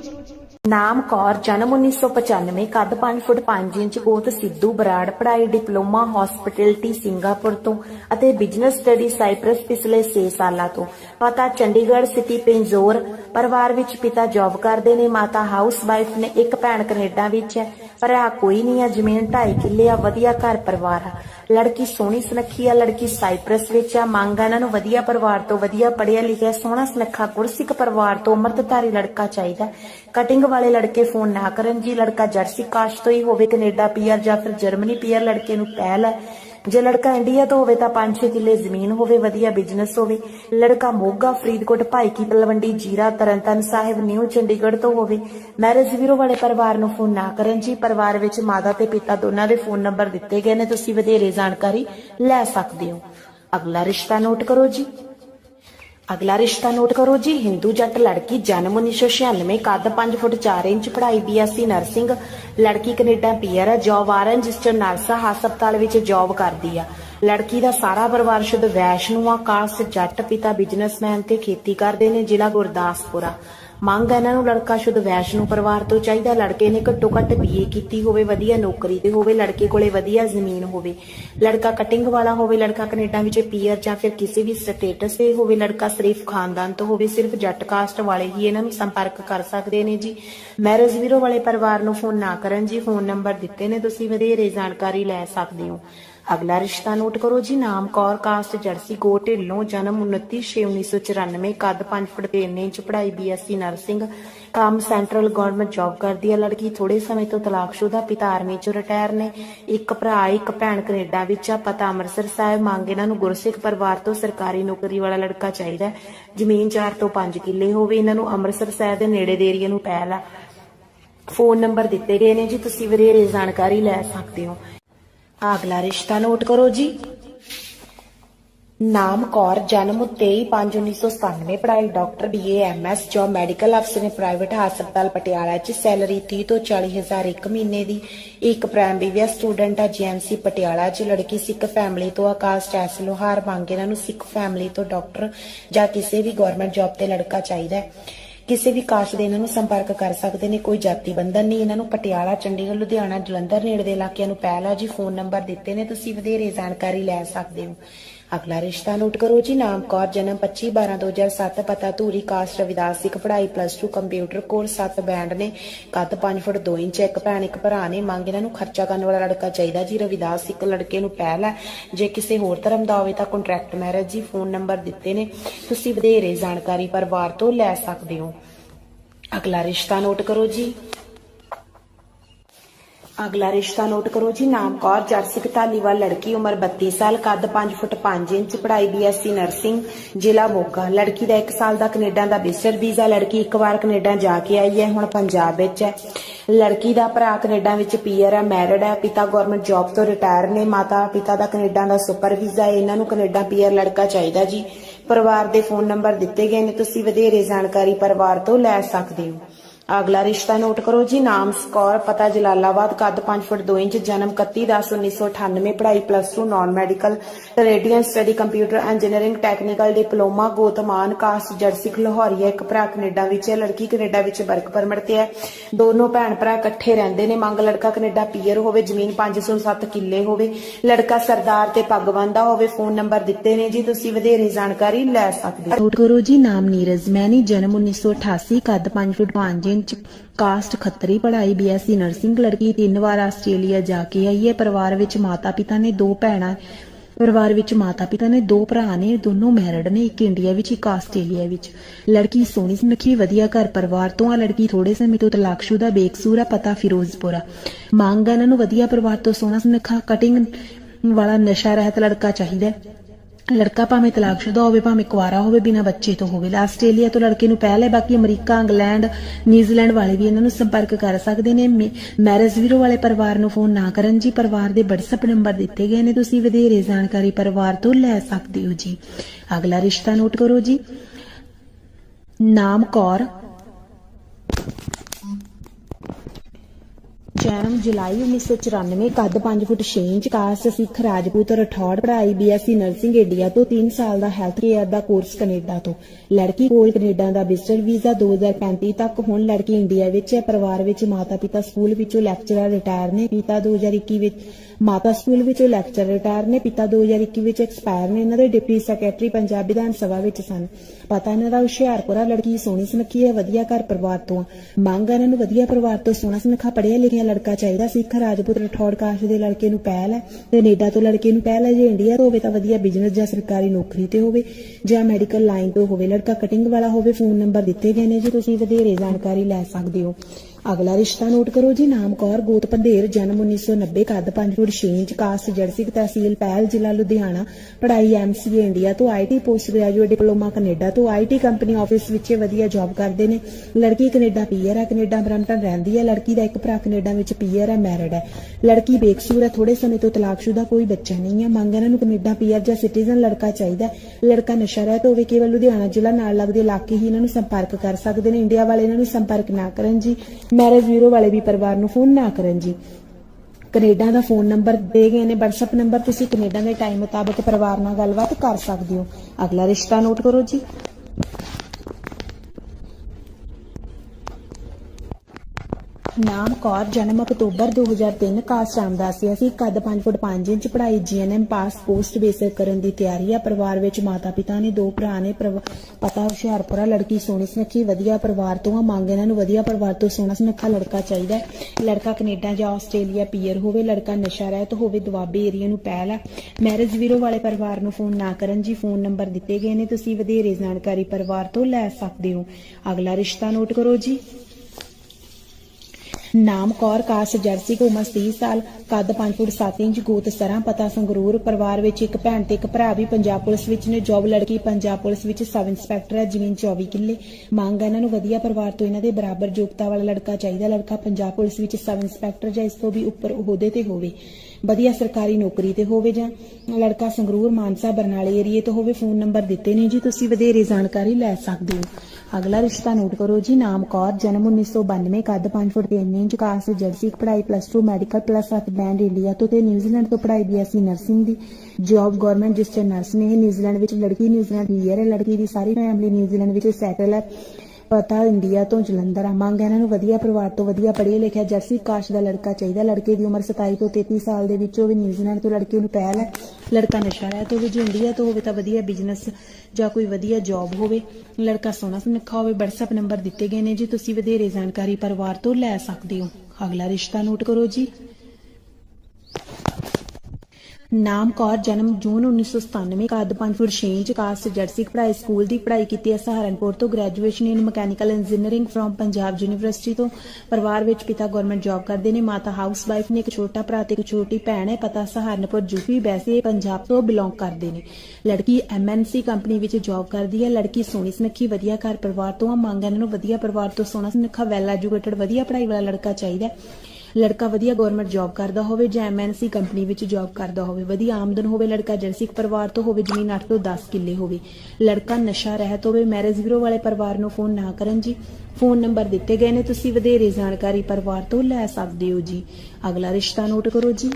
ਨਾਮ ਕੌਰ, ਜਨਮ 1995 ਕੱਦ 5 ਫੁੱਟ 5 ਇੰਚ, ਗੋਤ ਸਿੱਧੂ, ਬਰਾੜ, ਪੜ੍ਹਾਈ, ਡਿਪਲੋਮਾ ਹਸਪਿਟੈਲਿਟੀ ਸਿੰਗਾਪੁਰ ਤੋਂ ਅਤੇ ਬਿਜ਼ਨਸ ਸਟੱਡੀ ਸਾਈਪ੍ਰਸ ਪਿਛਲੇ 6 ਸਾਲਾਂ ਤੋਂ। ਮਾਤਾ ਚੰਡੀਗੜ੍ਹ ਸਿਟੀ ਪਿੰਜੋਰ, ਪਰਿਵਾਰ ਵਿੱਚ ਪਿਤਾ ਜੌਬ ਕਰਦੇ ਨੇ, ਮਾਤਾ ਹਾਊਸ ਵਾਈਫ ਨੇ ਇੱਕ ਭੈਣ ਕੈਨੇਡਾ ਵਿੱਚ ਹੈ। ਭਰਾ ਕੋਈ ਨਹੀਂ ਆ ਜ਼ਮੀਨ 2.5 ਕਿੱਲੇ ਆ, ਵਧੀਆ ਘਰ ਪਰਿਵਾਰ ਆ। ਲੜਕੀ ਸੋਹਣੀ ਸੁਨੱਖੀ ਆ, ਲੜਕੀ ਸਾਈਪ੍ਰਸ ਵਿੱਚ ਆ, ਮੰਗ ਆ ਇਹਨਾਂ ਨੂੰ ਵਧੀਆ ਪਰਿਵਾਰ ਤੋਂ ਵਧੀਆ ਪੜਿਆ ਲਿਖਿਆ, ਸੋਹਣਾ ਸੁਨੱਖਾ ਗੁਰਸਿੱਖ ਪਰਿਵਾਰ ਤੋਂ ਅੰਮ੍ਰਿਤਧਾਰੀ ਲੜਕਾ ਚਾਹੀਦਾ। ਕਟਿੰਗ ਵਾਲੇ ਲੜਕੇ ਫੋਨ ਨਾ ਕਰਨ ਜੀ, ਲੜਕਾ ਜਰਸੀ ਕਾਸ਼ ਤੋਂ ਹੀ ਹੋਵੇ ਕੈਨੇਡਾ ਪੀਆਰ ਜਾਂ ਫਿਰ ਜਰਮਨੀ ਪੀਆਰ ਲੜਕੇ ਨੂੰ ਪਹਿਲ ਹੈ ਜੇ ਲੜਕਾ ਇੰਡੀਆ ਤੋਂ ਹੋਵੇ ਤਾਂ 5-6 ਕਿੱਲੇ ਜ਼ਮੀਨ ਹੋਵੇ, ਵਧੀਆ ਬਿਜ਼ਨਸ ਹੋਵੇ। ਲੜਕਾ ਮੋਗਾ, ਫਰੀਦਕੋਟ, ਭਾਈਕੀ, ਤਲਵੰਡੀ, ਜੀਰਾ ਤਰਨਤਾਰਨ ਸਾਹਿਬ, ਨਿਊ ਚੰਡੀਗੜ੍ਹ ਤੋਂ ਹੋਵੇ। ਮੈਰਿਜ ਵੀਰੋ ਵਾਲੇ ਪਰਿਵਾਰ ਨੂੰ ਫੋਨ ਨਾ ਕਰਨ ਜੀ। ਪਰਿਵਾਰ ਵਿੱਚ ਮਾਤਾ ਤੇ ਪਿਤਾ ਦੋਨਾਂ ਦੇ ਫੋਨ ਨੰਬਰ ਦਿੱਤੇ ਗਏ ਨੇ। ਤੁਸੀਂ ਵਧੇਰੇ ਜਾਣਕਾਰੀ ਲੈ ਸਕਦੇ ਹੋ। ਅਗਲਾ ਰਿਸ਼ਤਾ ਨੋਟ ਕਰੋ ਜੀ। ਅਗਲਾ ਰਿਸ਼ਤਾ ਨੋਟ ਕਰੋ ਜੀ। ਹਿੰਦੂ ਜੱਟ ਲੜਕੀ ਜਨਮ 1996 ਕੱਦ 5 ਫੁੱਟ 4 ਇੰਚ, ਪੜ੍ਹਾਈ ਬੀਐਸਸੀ ਨਰਸਿੰਗ। ਲੜਕੀ ਕੈਨੇਡਾ ਪੀਆਰ ਹੈ ਜੌਬ ਆ ਰਜਿਸਟਰ ਨਰਸ ਹਸਪਤਾਲ ਵਿੱਚ ਜੌਬ ਕਰਦੀ ਆ। ਲੜਕੀ ਦਾ ਸਾਰਾ ਪਰਿਵਾਰ ਸ਼ੁੱਧ ਵੈਸ਼ਨੂ ਕਾਸਟ ਜੱਟ ਪਿਤਾ ਬਿਜ਼ਨਸਮੈਨ ਤੇ ਖੇਤੀ ਕਰਦੇ ਨੇ ਜ਼ਿਲ੍ਹਾ ਗੁਰਦਾਸਪੁਰਾ ਮੰਗ ਇਹਨਾਂ ਨੂੰ ਲੜਕਾ ਸ਼ੁੱਧ ਵੈਸ਼ਨੂ ਪਰਿਵਾਰ ਤੋਂ ਚਾਹੀਦਾ। ਲੜਕੇ ਨੇ ਘੱਟੋ ਘੱਟ ਬੀਏ ਕੀਤੀ ਹੋਵੇ, ਵਧੀਆ ਨੌਕਰੀ ਤੇ ਹੋਵੇ, ਲੜਕੇ ਕੋਲੇ ਵਧੀਆ ਜ਼ਮੀਨ ਹੋਵੇ। ਲੜਕਾ ਕਟਿੰਗ ਵਾਲਾ ਹੋਵੇ, ਲੜਕਾ ਕੈਨੇਡਾ ਵਿੱਚ ਪੀਆਰ ਜਾਂ ਫਿਰ ਕਿਸੇ ਵੀ ਸਟੇਟਸ ਤੇ ਹੋਵੇ, ਲੜਕਾ ਸ਼ਰੀਫ ਖਾਨਦਾਨ ਤੋਂ ਹੋਵੇ, ਸਿਰਫ ਜੱਟ ਕਾਸਟ ਵਾਲੇ ਹੀ ਇਹਨਾਂ ਨੂੰ ਸੰਪਰਕ ਕਰ ਸਕਦੇ ਨੇ ਜੀ। ਮੈਰਿਜ ਵੀਰੋ ਵਾਲੇ ਪਰਿਵਾਰ ਨੂੰ ਫੋਨ ਨਾ ਕਰਨ ਜੀ ਫੋਨ ਨੰਬਰ ਦਿੱਤੇ ਨੇ, ਤੁਸੀਂ ਵਧੇਰੇ ਜਾਣਕਾਰੀ ਲੈ ਸਕਦੇ ਹੋ। ਅਗਲਾ ਰਿਸ਼ਤਾ ਨੋਟ ਕਰੋ ਜੀ, ਨਾਮ ਕੌਰ, ਕਾਸਟ ਜਰਸੀ ਕੋ ਢਿੱਲੋਂ, ਜਨਮ 29/6/1994 ਕੱਦ 5 ਫੁੱਟ 3 ਇੰਚ, ਪੜ੍ਹਾਈ ਬੀਐਸਸੀ ਨਰਸਿੰਗ ਕੰਮ ਸੈਂਟਰਲ ਗਵਰਨਮੈਂਟ ਜੌਬ ਕਰਦੀ ਹੈ ਲੜਕੀ ਥੋੜੇ ਸਮੇਂ ਤੋਂ ਤਲਾਕਸ਼ੁਦਾ ਪਿਤਾ ਆਰਮੀ ਚੋਂ ਰਿਟਾਇਰ ਨੇ, ਇੱਕ ਭਰਾ, ਇੱਕ ਭੈਣ ਕੈਨੇਡਾ ਵਿੱਚ ਆ, ਪਤਾ ਅੰਮ੍ਰਿਤਸਰ ਸਾਹਿਬ, ਮੰਗ ਇਹਨਾਂ ਨੂੰ ਗੁਰਸਿੱਖ ਪਰਿਵਾਰ ਤੋਂ ਸਰਕਾਰੀ ਨੌਕਰੀ ਵਾਲਾ ਲੜਕਾ ਚਾਹੀਦਾ ਜ਼ਮੀਨ 4 ਤੋਂ 5 ਕਿੱਲੇ ਹੋਵੇ, ਇਹਨਾਂ ਨੂੰ ਅੰਮ੍ਰਿਤਸਰ ਸਾਹਿਬ ਦੇ ਨੇੜੇ ਦੇ ਏਰੀਆ ਨੂੰ ਪਹਿਲ ਆ। ਫੋਨ ਨੰਬਰ ਦਿੱਤੇ ਗਏ ਨੇ ਜੀ, ਤੁਸੀਂ ਵਧੇਰੇ ਜਾਣਕਾਰੀ ਲੈ ਸਕਦੇ ਹੋ। ਅਗਲਾ ਰਿਸ਼ਤਾ ਨੋਟ ਕਰੋ ਜੀ ਨਾਮ ਕੌਰ ਜਨਮ 23/5/1997 ਪੜ੍ਹਾਈ ਡਾਕਟਰ ਬੀਏ ਐਮਐਸ ਜੋ ਮੈਡੀਕਲ ਅਫਸਰ ਨੇ ਪ੍ਰਾਈਵੇਟ ਹਸਪਤਾਲ ਪਟਿਆਲਾ 'ਚ ਸੈਲਰੀ 30 ਤੋਂ 40 ਹਜ਼ਾਰ ਇੱਕ ਮਹੀਨੇ ਦੀ ਇੱਕ ਪ੍ਰਾਇਮਰੀ ਸਟੂਡੈਂਟ ਆ ਜੀਐਮਸੀ ਪਟਿਆਲਾ 'ਚ ਲੜਕੀ ਸਿੱਖ ਫੈਮਿਲੀ ਤੋਂ ਆਕਾਸ਼ ਐਸ ਲੋਹਾਰ ਮੰਗ ਇਹਨਾਂ ਨੂੰ ਸਿੱਖ ਫੈਮਿਲੀ ਤੋਂ ਡਾਕਟਰ ਜਾਂ ਕਿਸੇ ਵੀ ਗਵਰਨਮੈਂਟ ਜੌਬ ਤੇ ਲੜਕਾ ਚਾਹੀਦਾ ਹੈ ਕਿਸੇ ਵੀ ਕਾਸ਼ ਦੇ ਇਹਨਾਂ ਨੂੰ ਸੰਪਰਕ ਕਰ ਸਕਦੇ ਨੇ, ਕੋਈ ਜਾਤੀ ਬੰਧਨ ਨਹੀਂ, ਇਹਨਾਂ ਨੂੰ ਪਟਿਆਲਾ, ਚੰਡੀਗੜ੍ਹ, ਲੁਧਿਆਣਾ, ਜਲੰਧਰ, ਨੇੜੇ ਦੇ ਇਲਾਕਿਆਂ ਨੂੰ ਪਹਿਲ ਪਹਿਲਾ ਜੀ ਫੋਨ ਨੰਬਰ ਦਿੱਤੇ ਨੇ, ਤੁਸੀਂ ਵਧੇਰੇ ਜਾਣਕਾਰੀ ਲੈ ਸਕਦੇ ਹੋ। ਅਗਲਾ ਰਿਸ਼ਤਾ ਨੋਟ ਕਰੋ ਜੀ। ਨਾਮ ਕੌਰ, ਜਨਮ 25 12 2007 ਪਤਾ ਧੂਰੀ ਕਾਸਟ, ਰਵਿਦਾਸ ਸਿੱਖ ਪੜ੍ਹਾਈ ਪਲੱਸ 2 ਕੰਪਿਊਟਰ ਕੋਰਸ 7 ਬੈਂਡ ਨੇ। ਕੱਦ 5 ਫੁੱਟ 2 ਇੰਚ, ਇੱਕ ਭੈਣ, ਇੱਕ ਭਰਾ ਨੇ। ਮੰਗ ਇਹਨਾਂ ਨੂੰ ਖਰਚਾ ਕਰਨ ਵਾਲਾ ਲੜਕਾ ਚਾਹੀਦਾ ਜੀ। ਰਵਿਦਾਸ ਇੱਕ ਲੜਕੇ ਨੂੰ ਪਹਿਲ ਹੈ। ਜੇ ਕਿਸੇ ਹੋਰ ਧਰਮ ਦਾ ਹੋਵੇ ਤਾਂ ਕੰਟਰੈਕਟ ਮੈਰਿਜ ਜੀ। ਫੋਨ ਨੰਬਰ ਦਿੱਤੇ ਨੇ। ਤੁਸੀਂ ਵਧੇਰੇ ਜਾਣਕਾਰੀ ਪਰਿਵਾਰ ਤੋਂ ਲੈ ਸਕਦੇ ਹੋ। ਅਗਲਾ ਰਿਸ਼ਤਾ ਨੋਟ ਕਰੋ ਜੀ। ਅਗਲਾ ਰਿਸ਼ਤਾ ਨੋਟ ਕਰੋ ਜੀ, ਨਾਮ ਕੌਰ ਜਰਸਿਕ ਢਾਲੀਵਾਲ ਲੜਕੀ ਉਮਰ 32 ਸਾਲ, ਕੱਦ 5 ਫੁੱਟ 5 ਇੰਚ, ਪੜ੍ਹਾਈ ਬੀਐਸਸੀ ਨਰਸਿੰਗ, ਜ਼ਿਲ੍ਹਾ ਮੋਗਾ। ਲੜਕੀ ਦਾ 1 ਸਾਲ ਦਾ ਕੈਨੇਡਾ ਦਾ ਵਿਜ਼ਟਰ ਵੀਜ਼ਾ, ਲੜਕੀ ਇੱਕ ਵਾਰ ਕੈਨੇਡਾ ਜਾ ਕੇ ਆਈ ਹੈ, ਹੁਣ ਪੰਜਾਬ ਵਿੱਚ ਹੈ। ਲੜਕੀ ਦਾ ਭਰਾ ਕੈਨੇਡਾ ਵਿੱਚ ਪੀਆਰ ਹੈ ਮੈਰਿਡ ਹੈ, ਪਿਤਾ ਗਵਰਨਮੈਂਟ ਜੌਬ ਤੋਂ ਰਿਟਾਇਰ ਨੇ, ਮਾਤਾ ਪਿਤਾ ਦਾ ਕੈਨੇਡਾ ਦਾ ਸੁਪਰ ਵੀਜ਼ਾ ਹੈ, ਇਹਨਾਂ ਨੂੰ ਕੈਨੇਡਾ ਪੀਆਰ ਲੜਕਾ ਚਾਹੀਦਾ ਜੀ। ਪਰਿਵਾਰ ਦੇ ਫੋਨ ਨੰਬਰ ਦਿੱਤੇ ਗਏ ਨੇ, ਤੁਸੀਂ ਵਧੇਰੇ ਜਾਣਕਾਰੀ ਪਰਿਵਾਰ ਤੋਂ ਲੈ ਸਕਦੇ ਹੋ। ਅਗਲਾ ਰਿਸ਼ਤਾ ਨੋਟ ਕਰੋ ਜੀ, ਨਾਮ ਸਕੌਰ, ਪਤਾ ਜਲਾਲਾਬਾਦ, ਕੱਦ 5 ਫੁੱਟ 2 ਇੰਚ, ਜਨਮ 31/10/1998 ਪੜ੍ਹਾਈ plus 2 non medical radian study computer engineering technical diploma ਗੋਤਮਾਨ caste ਜਰਸਿਕ ਲਾਹੌਰੀਆ ਇੱਕ ਭਰਾ ਕੈਨੇਡਾ ਵਿੱਚ ਹੈ, ਲੜਕੀ ਕੈਨੇਡਾ ਵਿੱਚ ਵਰਕ ਪਰਮਿਟ ਤੇ ਹੈ। ਦੋਨੋਂ ਭੈਣ ਭਰਾ ਇਕੱਠੇ ਰਹਿੰਦੇ ਨੇ, ਮੰਗ ਲੜਕਾ ਕੈਨੇਡਾ ਪੀਅਰ ਹੋਵੇ, ਜ਼ਮੀਨ 507 ਕਿੱਲੇ ਹੋਵੇ, ਲੜਕਾ ਸਰਦਾਰ ਤੇ ਪੱਗ ਬੰਨਦਾ ਹੋਵੇ ਫੋਨ ਨੰਬਰ ਦਿੱਤੇ ਨੇ ਜੀ, ਤੁਸੀਂ ਵਧੇਰੇ ਜਾਣਕਾਰੀ ਲੈ ਸਕਦੇ ਹੋ। ਨੋਟ ਕਰੋ ਜੀ, ਨਾਮ ਨੀਰਜ ਮੈਨੀ, ਜਨਮ 1988 ਕੱਦ 5 ਫੁੱਟ 5 ਇੰਚ ਕਾਸਟ ਖੱਤਰੀ ਪੜ੍ਹਾਈ ਬੀਐਸਸੀ ਨਰਸਿੰਗ ਲੜਕੀ ਤਿੰਨ ਵਾਰ ਆਸਟ੍ਰੇਲੀਆ ਜਾ ਕੇ ਆਈ ਹੈ। ਪਰਿਵਾਰ ਵਿੱਚ ਮਾਤਾ ਪਿਤਾ ਨੇ ਦੋ ਭੈਣਾਂ, ਪਰਿਵਾਰ ਵਿੱਚ ਮਾਤਾ ਪਿਤਾ ਨੇ ਦੋ ਭਰਾ ਨੇ, ਦੋਨੋਂ ਮੈਰਿਡ ਨੇ, ਇੱਕ ਇੰਡੀਆ ਵਿੱਚ, ਇੱਕ ਆਸਟ੍ਰੇਲੀਆ ਵਿੱਚ। ਲੜਕੀ ਸੋਹਣੀ ਸੁਨੱਖੀ, ਵਧੀਆ ਘਰ ਪਰਿਵਾਰ ਤੋਂ ਆ। ਲੜਕੀ ਥੋੜੇ ਸਮੇਂ ਤੋਂ ਤਲਾਕਸ਼ੁਦਾ, ਬੇਕਸੂਰ ਆ, ਪਤਾ ਫਿਰੋਜ਼ਪੁਰਾ ਮੰਗ ਆ। ਇਹਨਾਂ ਨੂੰ ਵਧੀਆ ਪਰਿਵਾਰ ਤੋਂ ਸੋਹਣਾ, ਸੁਨੱਖਾ ਕਟਿੰਗ ਵਾਲਾ ਨਸ਼ਾ ਰਹਿਤ ਲੜਕਾ ਚਾਹੀਦਾ ਲੜਕਾ ਭਾਵੇਂ ਤਲਾਕਸ਼ੁਦਾ ਹੋਵੇ, ਭਾਵੇਂ ਕੁਆਰਾ ਹੋਵੇ, ਬਿਨਾਂ ਬੱਚੇ ਤੋਂ ਹੋਵੇ। ਆਸਟ੍ਰੇਲੀਆ ਤੋਂ ਲੜਕੇ ਨੂੰ ਪਹਿਲ ਹੈ, ਬਾਕੀ ਅਮਰੀਕਾ, ਇੰਗਲੈਂਡ, ਨਿਊਜ਼ੀਲੈਂਡ ਵਾਲੇ ਵੀ ਇਹਨਾਂ ਨੂੰ ਸੰਪਰਕ ਕਰ ਸਕਦੇ ਨੇ। ਮੈਰਿਜ ਵੀਰੋ ਵਾਲੇ ਪਰਿਵਾਰ ਨੂੰ ਫੋਨ ਨਾ ਕਰਨ ਜੀ। ਪਰਿਵਾਰ ਦੇ WhatsApp ਨੰਬਰ ਦਿੱਤੇ ਗਏ ਨੇ। ਤੁਸੀਂ ਵਧੇਰੇ ਜਾਣਕਾਰੀ ਪਰਿਵਾਰ ਤੋਂ ਲੈ ਸਕਦੇ ਹੋ ਜੀ। ਅਗਲਾ ਰਿਸ਼ਤਾ ਨੋਟ ਕਰੋ ਜੀ। ਨਾਮ ਕੌਰ। ਜਨਮ ਜੁਲਾਈ 1994 ਕੱਦ 5 foot 6 inch caste Sikh Rajput Rathore ਪੜ੍ਹਾਈ ਬੀਐਸਸੀ ਨਰਸਿੰਗ ਇੰਡੀਆ ਤੋਂ 3 ਸਾਲ ਦਾ ਹੈਲਥ ਕੇਅਰ ਦਾ ਕੋਰਸ ਕੈਨੇਡਾ ਤੋਂ। ਲੜਕੀ ਕੋਲ ਕੈਨੇਡਾ ਦਾ ਵਿਜ਼ਟਰ ਵੀਜ਼ਾ 2035 ਤੱਕ, ਹੁਣ ਲੜਕੀ ਇੰਡੀਆ ਵਿੱਚ ਹੈ। ਪਰਿਵਾਰ ਵਿੱਚ ਮਾਤਾ ਪਿਤਾ ਸਕੂਲ ਵਿੱਚੋਂ ਲੈਕਚਰਰ ਰਿਟਾਇਰ ਨੇ। ਪਿਤਾ 2021 ਵਿੱਚ ਮਾਤਾ ਸਕੂਲ ਵਿੱਚੋਂ ਲੈਕਚਰਰ ਰਿਟਾਇਰ ਨੇ, ਪਿਤਾ 2021 ਵਿੱਚ ਐਕਸਪਾਇਰ ਨੇ, ਇਹਨਾਂ ਦੇ ਡਿਪਟੀ ਸੈਕਟਰੀ ਪੰਜਾਬ ਵਿਧਾਨ ਸਭਾ ਵਿੱਚ ਸਨ। ਪਤਾ ਇਹਨਾਂ ਦਾ ਹੁਸ਼ਿਆਰਪੁਰਾ ਲੜਕੀ ਸੋਹਣੀ ਸੁਨੱਖੀ ਹੈ, ਵਧੀਆ ਘਰ ਪਰਿਵਾਰ ਤੋਂ। ਮੰਗ ਇਹਨਾਂ ਨੂੰ ਵਧੀਆ ਪਰਿਵਾਰ ਤੋਂ ਸੋਹਣਾ ਸੁਨੱਖਾ ਪੜ੍ਹਿਆ ਲਿਖਿਆ ਲੜਕਾ ਚਾਹੀਦਾ ਸਿੱਖ ਰਾਜਪੂਤ ਰਠੌੜ ਕਾਸ਼ ਦੇ ਲੜਕੇ ਨੂੰ ਪਹਿਲ ਹੈ ਕੈਨੇਡਾ ਤੋਂ ਲੜਕੇ ਨੂੰ ਪਹਿਲ ਹੈ। ਜੇ ਇੰਡੀਆ ਤੋਂ ਹੋਵੇ ਤਾਂ ਵਧੀਆ ਬਿਜ਼ਨਸ ਜਾਂ ਸਰਕਾਰੀ ਨੌਕਰੀ ਤੇ ਹੋਵੇ ਜਾਂ ਮੈਡੀਕਲ ਲਾਈਨ ਤੋਂ ਹੋਵੇ। ਲੜਕਾ ਕਟਿੰਗ ਵਾਲਾ ਹੋਵੇ ਫੋਨ ਨੰਬਰ ਦਿੱਤੇ ਗਏ ਨੇ। ਜੀ ਤੁਸੀਂ ਵਧੇਰੇ ਜਾਣਕਾਰੀ ਲੈ ਸਕਦੇ ਹੋ। ਅਗਲਾ ਰਿਸ਼ਤਾ ਨੋਟ ਕਰੋ ਜੀ, ਨਾਮ ਕੌਰ, ਗੋਤ ਪੰਧੇਰ, ਜਨਮ 1990 ਕੱਦ 5 ਫੁੱਟ 6 ਇੰਚ, ਕਾਸਟ ਜਰਸੀ ਤਹਿਸੀਲ ਪਹਿਲ ਜ਼ਿਲ੍ਹਾ ਲੁਧਿਆਣਾ। ਪੜ੍ਹਾਈ ਐਮਸੀਏ ਇੰਡੀਆ ਤੋਂ IT post graduate diploma Canada ਤੋਂ ਆਈਟੀ ਕੰਪਨੀ ਆਫਿਸ ਵਿੱਚ ਵਧੀਆ ਜੌਬ ਕਰਦੇ ਨੇ। ਲੜਕੀ ਕੈਨੇਡਾ ਪੀਆਰ ਹੈ, ਕੈਨੇਡਾ ਬਰੰਪਟਨ ਰਹਿੰਦੀ ਹੈ। ਲੜਕੀ ਦਾ ਇੱਕ ਭਰਾ ਕੈਨੇਡਾ ਵਿੱਚ ਪੀਆਰ ਹੈ ਮੈਰਿਡ ਹੈ। ਲੜਕੀ ਬੇਕਸੂਰ ਹੈ ਥੋੜੇ ਸਮੇਂ ਤੋਂ ਤਲਾਕਸ਼ੁਦਾ ਕੋਈ ਬੱਚਾ ਨਹੀਂ ਹੈ। ਮੰਗ ਇਹਨਾਂ ਨੂੰ ਕੈਨੇਡਾ ਪੀਆਰ ਜਾਂ ਸਿਟੀਜ਼ਨ ਲੜਕਾ ਚਾਹੀਦਾ ਲੜਕਾ ਨਸ਼ਾ ਰਹਿਤ ਹੋਵੇ, ਕੇਵਲ ਲੁਧਿਆਣਾ ਜ਼ਿਲ੍ਹਾ ਨਾਲ ਲੱਗਦੇ ਇਲਾਕੇ ਹੀ ਇਹਨਾਂ ਨੂੰ ਸੰਪਰਕ ਕਰ ਸਕਦੇ ਨੇ। ਇੰਡੀਆ ਵਾਲੇ ਇਹਨਾਂ ਨੂੰ ਸੰਪਰਕ ਨਾ ਕਰਨ ਜੀ। ਮੈਰਿਜ ਬਿਊਰੋ ਵਾਲੇ ਵੀ ਪਰਿਵਾਰ ਨੂੰ ਫੋਨ ਨਾ ਕਰਨ ਜੀ। ਕੈਨੇਡਾ ਦਾ ਫੋਨ ਨੰਬਰ ਦੇ ਗਏ ਨੇ, WhatsApp ਨੰਬਰ ਤੁਸੀਂ ਕੈਨੇਡਾ ਦੇ ਟਾਈਮ ਮੁਤਾਬਕ ਪਰਿਵਾਰ ਨਾਲ ਗੱਲਬਾਤ ਕਰ ਸਕਦੇ ਹੋ। ਅਗਲਾ ਰਿਸ਼ਤਾ ਨੋਟ ਕਰੋ ਜੀ। ਨਾਮ ਕੌਰ, ਜਨਮ ਅਕਤੂਬਰ 2003 ਕਾਸਟ ਰਾਮਦਾਸੀਆ ਸੀ ਕੱਦ 5 ਫੁੱਟ 5 ਇੰਚ ਪੜ੍ਹਾਈ ਜੀਐਨਐਮ ਪਾਸ ਪੋਸਟ ਬੇਸਿਕ ਕਰਨ ਦੀ ਤਿਆਰੀ ਆ। ਪਰਿਵਾਰ ਵਿੱਚ ਮਾਤਾ ਪਿਤਾ ਨੇ ਦੋ ਭਰਾ ਨੇ ਪਤਾ ਹੁਸ਼ਿਆਰਪੁਰਾ, ਲੜਕੀ ਸੋਹਣੀ ਸੁਨੱਖੀ, ਵਧੀਆ ਪਰਿਵਾਰ ਤੋਂ ਆ ਮੰਗ ਇਹਨਾਂ ਨੂੰ ਵਧੀਆ ਪਰਿਵਾਰ ਤੋਂ ਸੋਹਣਾ ਸੁਨੱਖਾ ਲੜਕਾ ਚਾਹੀਦਾ ਹੈ। ਲੜਕਾ ਕੈਨੇਡਾ ਜਾਂ ਆਸਟ੍ਰੇਲੀਆ ਪੀਅਰ ਹੋਵੇ, ਲੜਕਾ ਨਸ਼ਾ ਰਹਿਤ ਹੋਵੇ, ਦੁਆਬੇ ਏਰੀਆ ਨੂੰ ਪਹਿਲ ਹੈ ਮੈਰਿਜ ਵੀਰੋ ਵਾਲੇ ਪਰਿਵਾਰ ਨੂੰ ਫੋਨ ਨਾ ਕਰਨ ਜੀ, ਫੋਨ ਨੰਬਰ ਦਿੱਤੇ ਗਏ ਨੇ। ਤੁਸੀਂ ਵਧੇਰੇ ਜਾਣਕਾਰੀ ਪਰਿਵਾਰ ਤੋਂ ਲੈ ਸਕਦੇ ਹੋ। ਅਗਲਾ ਰਿਸ਼ਤਾ ਨੋਟ ਕਰੋ ਜੀ। ਨਾਮ ਕੌਰ ਕਾਸ ਜਰਸੀ ਉਮਰ 30 ਸਾਲ, ਕੱਦ 5 ਫੁੱਟ 7 ਇੰਚ, ਗੋਤ ਸਰਾਂ ਪਤਾ ਸੰਗਰੂਰ ਪਰਿਵਾਰ ਵਿੱਚ ਇੱਕ ਭੈਣ ਤੇ ਇੱਕ ਭਰਾ ਵੀ ਪੰਜਾਬ ਪੁਲਿਸ ਵਿੱਚ ਨੇ। ਜੌਬ ਲੜਕੀ ਪੰਜਾਬ ਪੁਲਿਸ ਵਿੱਚ ਸਬ ਇੰਸਪੈਕਟਰ ਹੈ, ਜ਼ਮੀਨ 24 ਕਿੱਲੇ। ਮੰਗ ਹੈ ਇਹਨਾਂ ਨੂੰ ਵਧੀਆ ਪਰਿਵਾਰ ਤੋਂ ਇਹਨਾਂ ਦੇ ਬਰਾਬਰ ਯੋਗਤਾ ਵਾਲਾ ਲੜਕਾ ਚਾਹੀਦਾ। ਲੜਕਾ ਪੰਜਾਬ ਪੁਲਿਸ ਵਿੱਚ ਸਬ ਇੰਸਪੈਕਟਰ ਜਾਂ ਇਸ ਤੋਂ ਵੀ ਉੱਪਰ ਅਹੁਦੇ ਤੇ ਹੋਵੇ। ਵਧੀਆ ਸਰਕਾਰੀ ਨੌਕਰੀ ਤੇ ਹੋਵੇ ਜਾਂ ਲੜਕਾ ਸੰਗਰੂਰ ਮਾਨਸਾ ਬਰਨਾਲੇ ਏਰੀਏ ਤੋਂ ਹੋਵੇ, ਫੋਨ ਨੰਬਰ ਦਿੱਤੇ ਨੇ ਜੀ, ਤੁਸੀਂ ਵਧੇਰੇ ਜਾਣਕਾਰੀ ਲੈ ਸਕਦੇ ਹੋ। ਅਗਲਾ ਰਿਸ਼ਤਾ ਨੋਟ ਕਰੋ ਜੀ, ਨਾਮ ਕੌਰ, ਜਨਮ 1992 ਕੱਦ 5 ਫੁੱਟ 3 ਇੰਚ ਕਾਸਟ ਜਰਸੀ ਪੜ੍ਹਾਈ plus 2 medical plus of band India ਤੋਂ ਤੇ ਨਿਊਜ਼ੀਲੈਂਡ ਤੋਂ ਪੜ੍ਹਾਈ ਬੀਐਸਸੀ ਨਰਸਿੰਗ ਦੀ ਜੌਬ ਗਵਰਨਮੈਂਟ ਰਜਿਸਟਰ ਨਰਸ ਨੇ ਨਿਊਜ਼ੀਲੈਂਡ ਵਿੱਚ ਲੜਕੀ ਨਿਊਜ਼ੀਲੈਂਡ ਦੀ ਹੈ, ਲੜਕੀ ਦੀ ਸਾਰੀ ਫੈਮਿਲੀ ਨਿਊਜ਼ੀਲੈਂਡ ਵਿੱਚ ਸੈਟਲ ਹੈ। ਪਤਾ ਇੰਡੀਆ ਤੋਂ ਜਲੰਧਰ ਆ। ਮੰਗ ਇਹਨਾਂ ਨੂੰ ਵਧੀਆ ਪਰਿਵਾਰ ਤੋਂ ਵਧੀਆ ਪੜ੍ਹਿਆ ਲਿਖਿਆ ਜਰਸੀ ਕਾਸ਼ ਦਾ ਲੜਕਾ ਚਾਹੀਦਾ। ਲੜਕੇ ਦੀ ਉਮਰ 27 ਤੋਂ 33 ਸਾਲ ਦੇ ਵਿੱਚ ਹੋਵੇ। ਨਿਊਜ਼ੀਲੈਂਡ ਤੋਂ ਲੜਕੇ ਨੂੰ ਪਹਿਲ ਹੈ। ਲੜਕਾ ਨਸ਼ਾ ਰਹਿਤ ਹੋਵੇ। ਜੇ ਇੰਡੀਆ ਤੋਂ ਹੋਵੇ ਤਾਂ ਵਧੀਆ ਬਿਜ਼ਨਸ ਜਾਂ ਕੋਈ ਵਧੀਆ ਜੌਬ ਹੋਵੇ। ਲੜਕਾ ਸੋਹਣਾ ਸੁਨੱਖਾ ਹੋਵੇ। WhatsApp ਨੰਬਰ ਦਿੱਤੇ ਗਏ ਨੇ। ਜੀ ਤੁਸੀਂ ਵਧੇਰੇ ਜਾਣਕਾਰੀ ਪਰਿਵਾਰ ਤੋਂ ਲੈ ਸਕਦੇ ਹੋ, ਅਗਲਾ ਰਿਸ਼ਤਾ ਨੋਟ ਕਰੋ ਜੀ। ਨਾਮ ਕੌਰ, ਜਨਮ ਜੂਨ 1997 ਕੱਦ 5 ਫੁੱਟ 6 ਜਰਸੀ ਪੜ੍ਹਾਈ, ਸਕੂਲ ਦੀ ਪੜ੍ਹਾਈ ਕੀਤੀ ਹੈ ਸਹਾਰਨਪੁਰ ਤੋਂ। Graduation in mechanical engineering from Punjab university ਤੋਂ। ਪਰਿਵਾਰ ਵਿੱਚ ਪਿਤਾ ਗਵਰਨਮੈਂਟ ਜੌਬ ਕਰਦੇ ਨੇ, ਮਾਤਾ ਹਾਊਸ ਵਾਈਫ ਨੇ ਇੱਕ ਛੋਟਾ ਭਰਾ ਤੇ ਇੱਕ ਛੋਟੀ ਭੈਣ ਹੈ। ਪਤਾ ਸਹਾਰਨਪੁਰ ਯੂਪੀ ਵੈਸੇ ਪੰਜਾਬ ਤੋਂ ਬਿਲੋਂਗ ਕਰਦੇ ਨੇ। ਲੜਕੀ ਐਮਐਨਸੀ ਕੰਪਨੀ ਵਿੱਚ ਜੌਬ ਕਰਦੀ ਹੈ। ਲੜਕੀ ਸੋਹਣੀ ਸੁਨੱਖੀ, ਵਧੀਆ ਘਰ ਪਰਿਵਾਰ ਤੋਂ ਆ। ਮੰਗ ਇਹਨਾਂ ਨੂੰ ਵਧੀਆ ਪਰਿਵਾਰ ਤੋਂ ਸੋਹਣਾ ਸੁਨੱਖਾ ਵੈਲ ਐਜੂਕੇਟਡ ਵਧੀਆ ਪੜ੍ਹਾਈ ਵਾਲਾ ਲੜਕਾ ਚਾਹੀਦਾ ਲੜਕਾ ਵਧੀਆ ਗਵਰਨਮੈਂਟ ਜੌਬ ਕਰਦਾ ਹੋਵੇ ਜਾਂ ਐਮਐਨਸੀ ਕੰਪਨੀ ਵਿੱਚ ਜੌਬ ਕਰਦਾ ਹੋਵੇ, ਵਧੀਆ ਆਮਦਨ ਹੋਵੇ, ਲੜਕਾ ਜਨਸਿਕ ਪਰਿਵਾਰ ਤੋਂ ਹੋਵੇ, ਜ਼ਮੀਨ 8 ਤੋਂ 10 ਕਿੱਲੇ ਹੋਵੇ। ਲੜਕਾ ਨਸ਼ਾ ਰਹਿਤ ਹੋਵੇ ਮੈਰਿਜ ਵੀਰੋ ਵਾਲੇ ਪਰਿਵਾਰ ਨੂੰ ਫੋਨ ਨਾ ਕਰਨ ਜੀ। ਫੋਨ ਨੰਬਰ ਦਿੱਤੇ ਗਏ ਨੇ, ਤੁਸੀਂ ਵਧੇਰੇ ਜਾਣਕਾਰੀ ਪਰਿਵਾਰ ਤੋਂ ਲੈ ਸਕਦੇ ਹੋ ਜੀ। ਅਗਲਾ ਰਿਸ਼ਤਾ ਨੋਟ ਕਰੋ ਜੀ।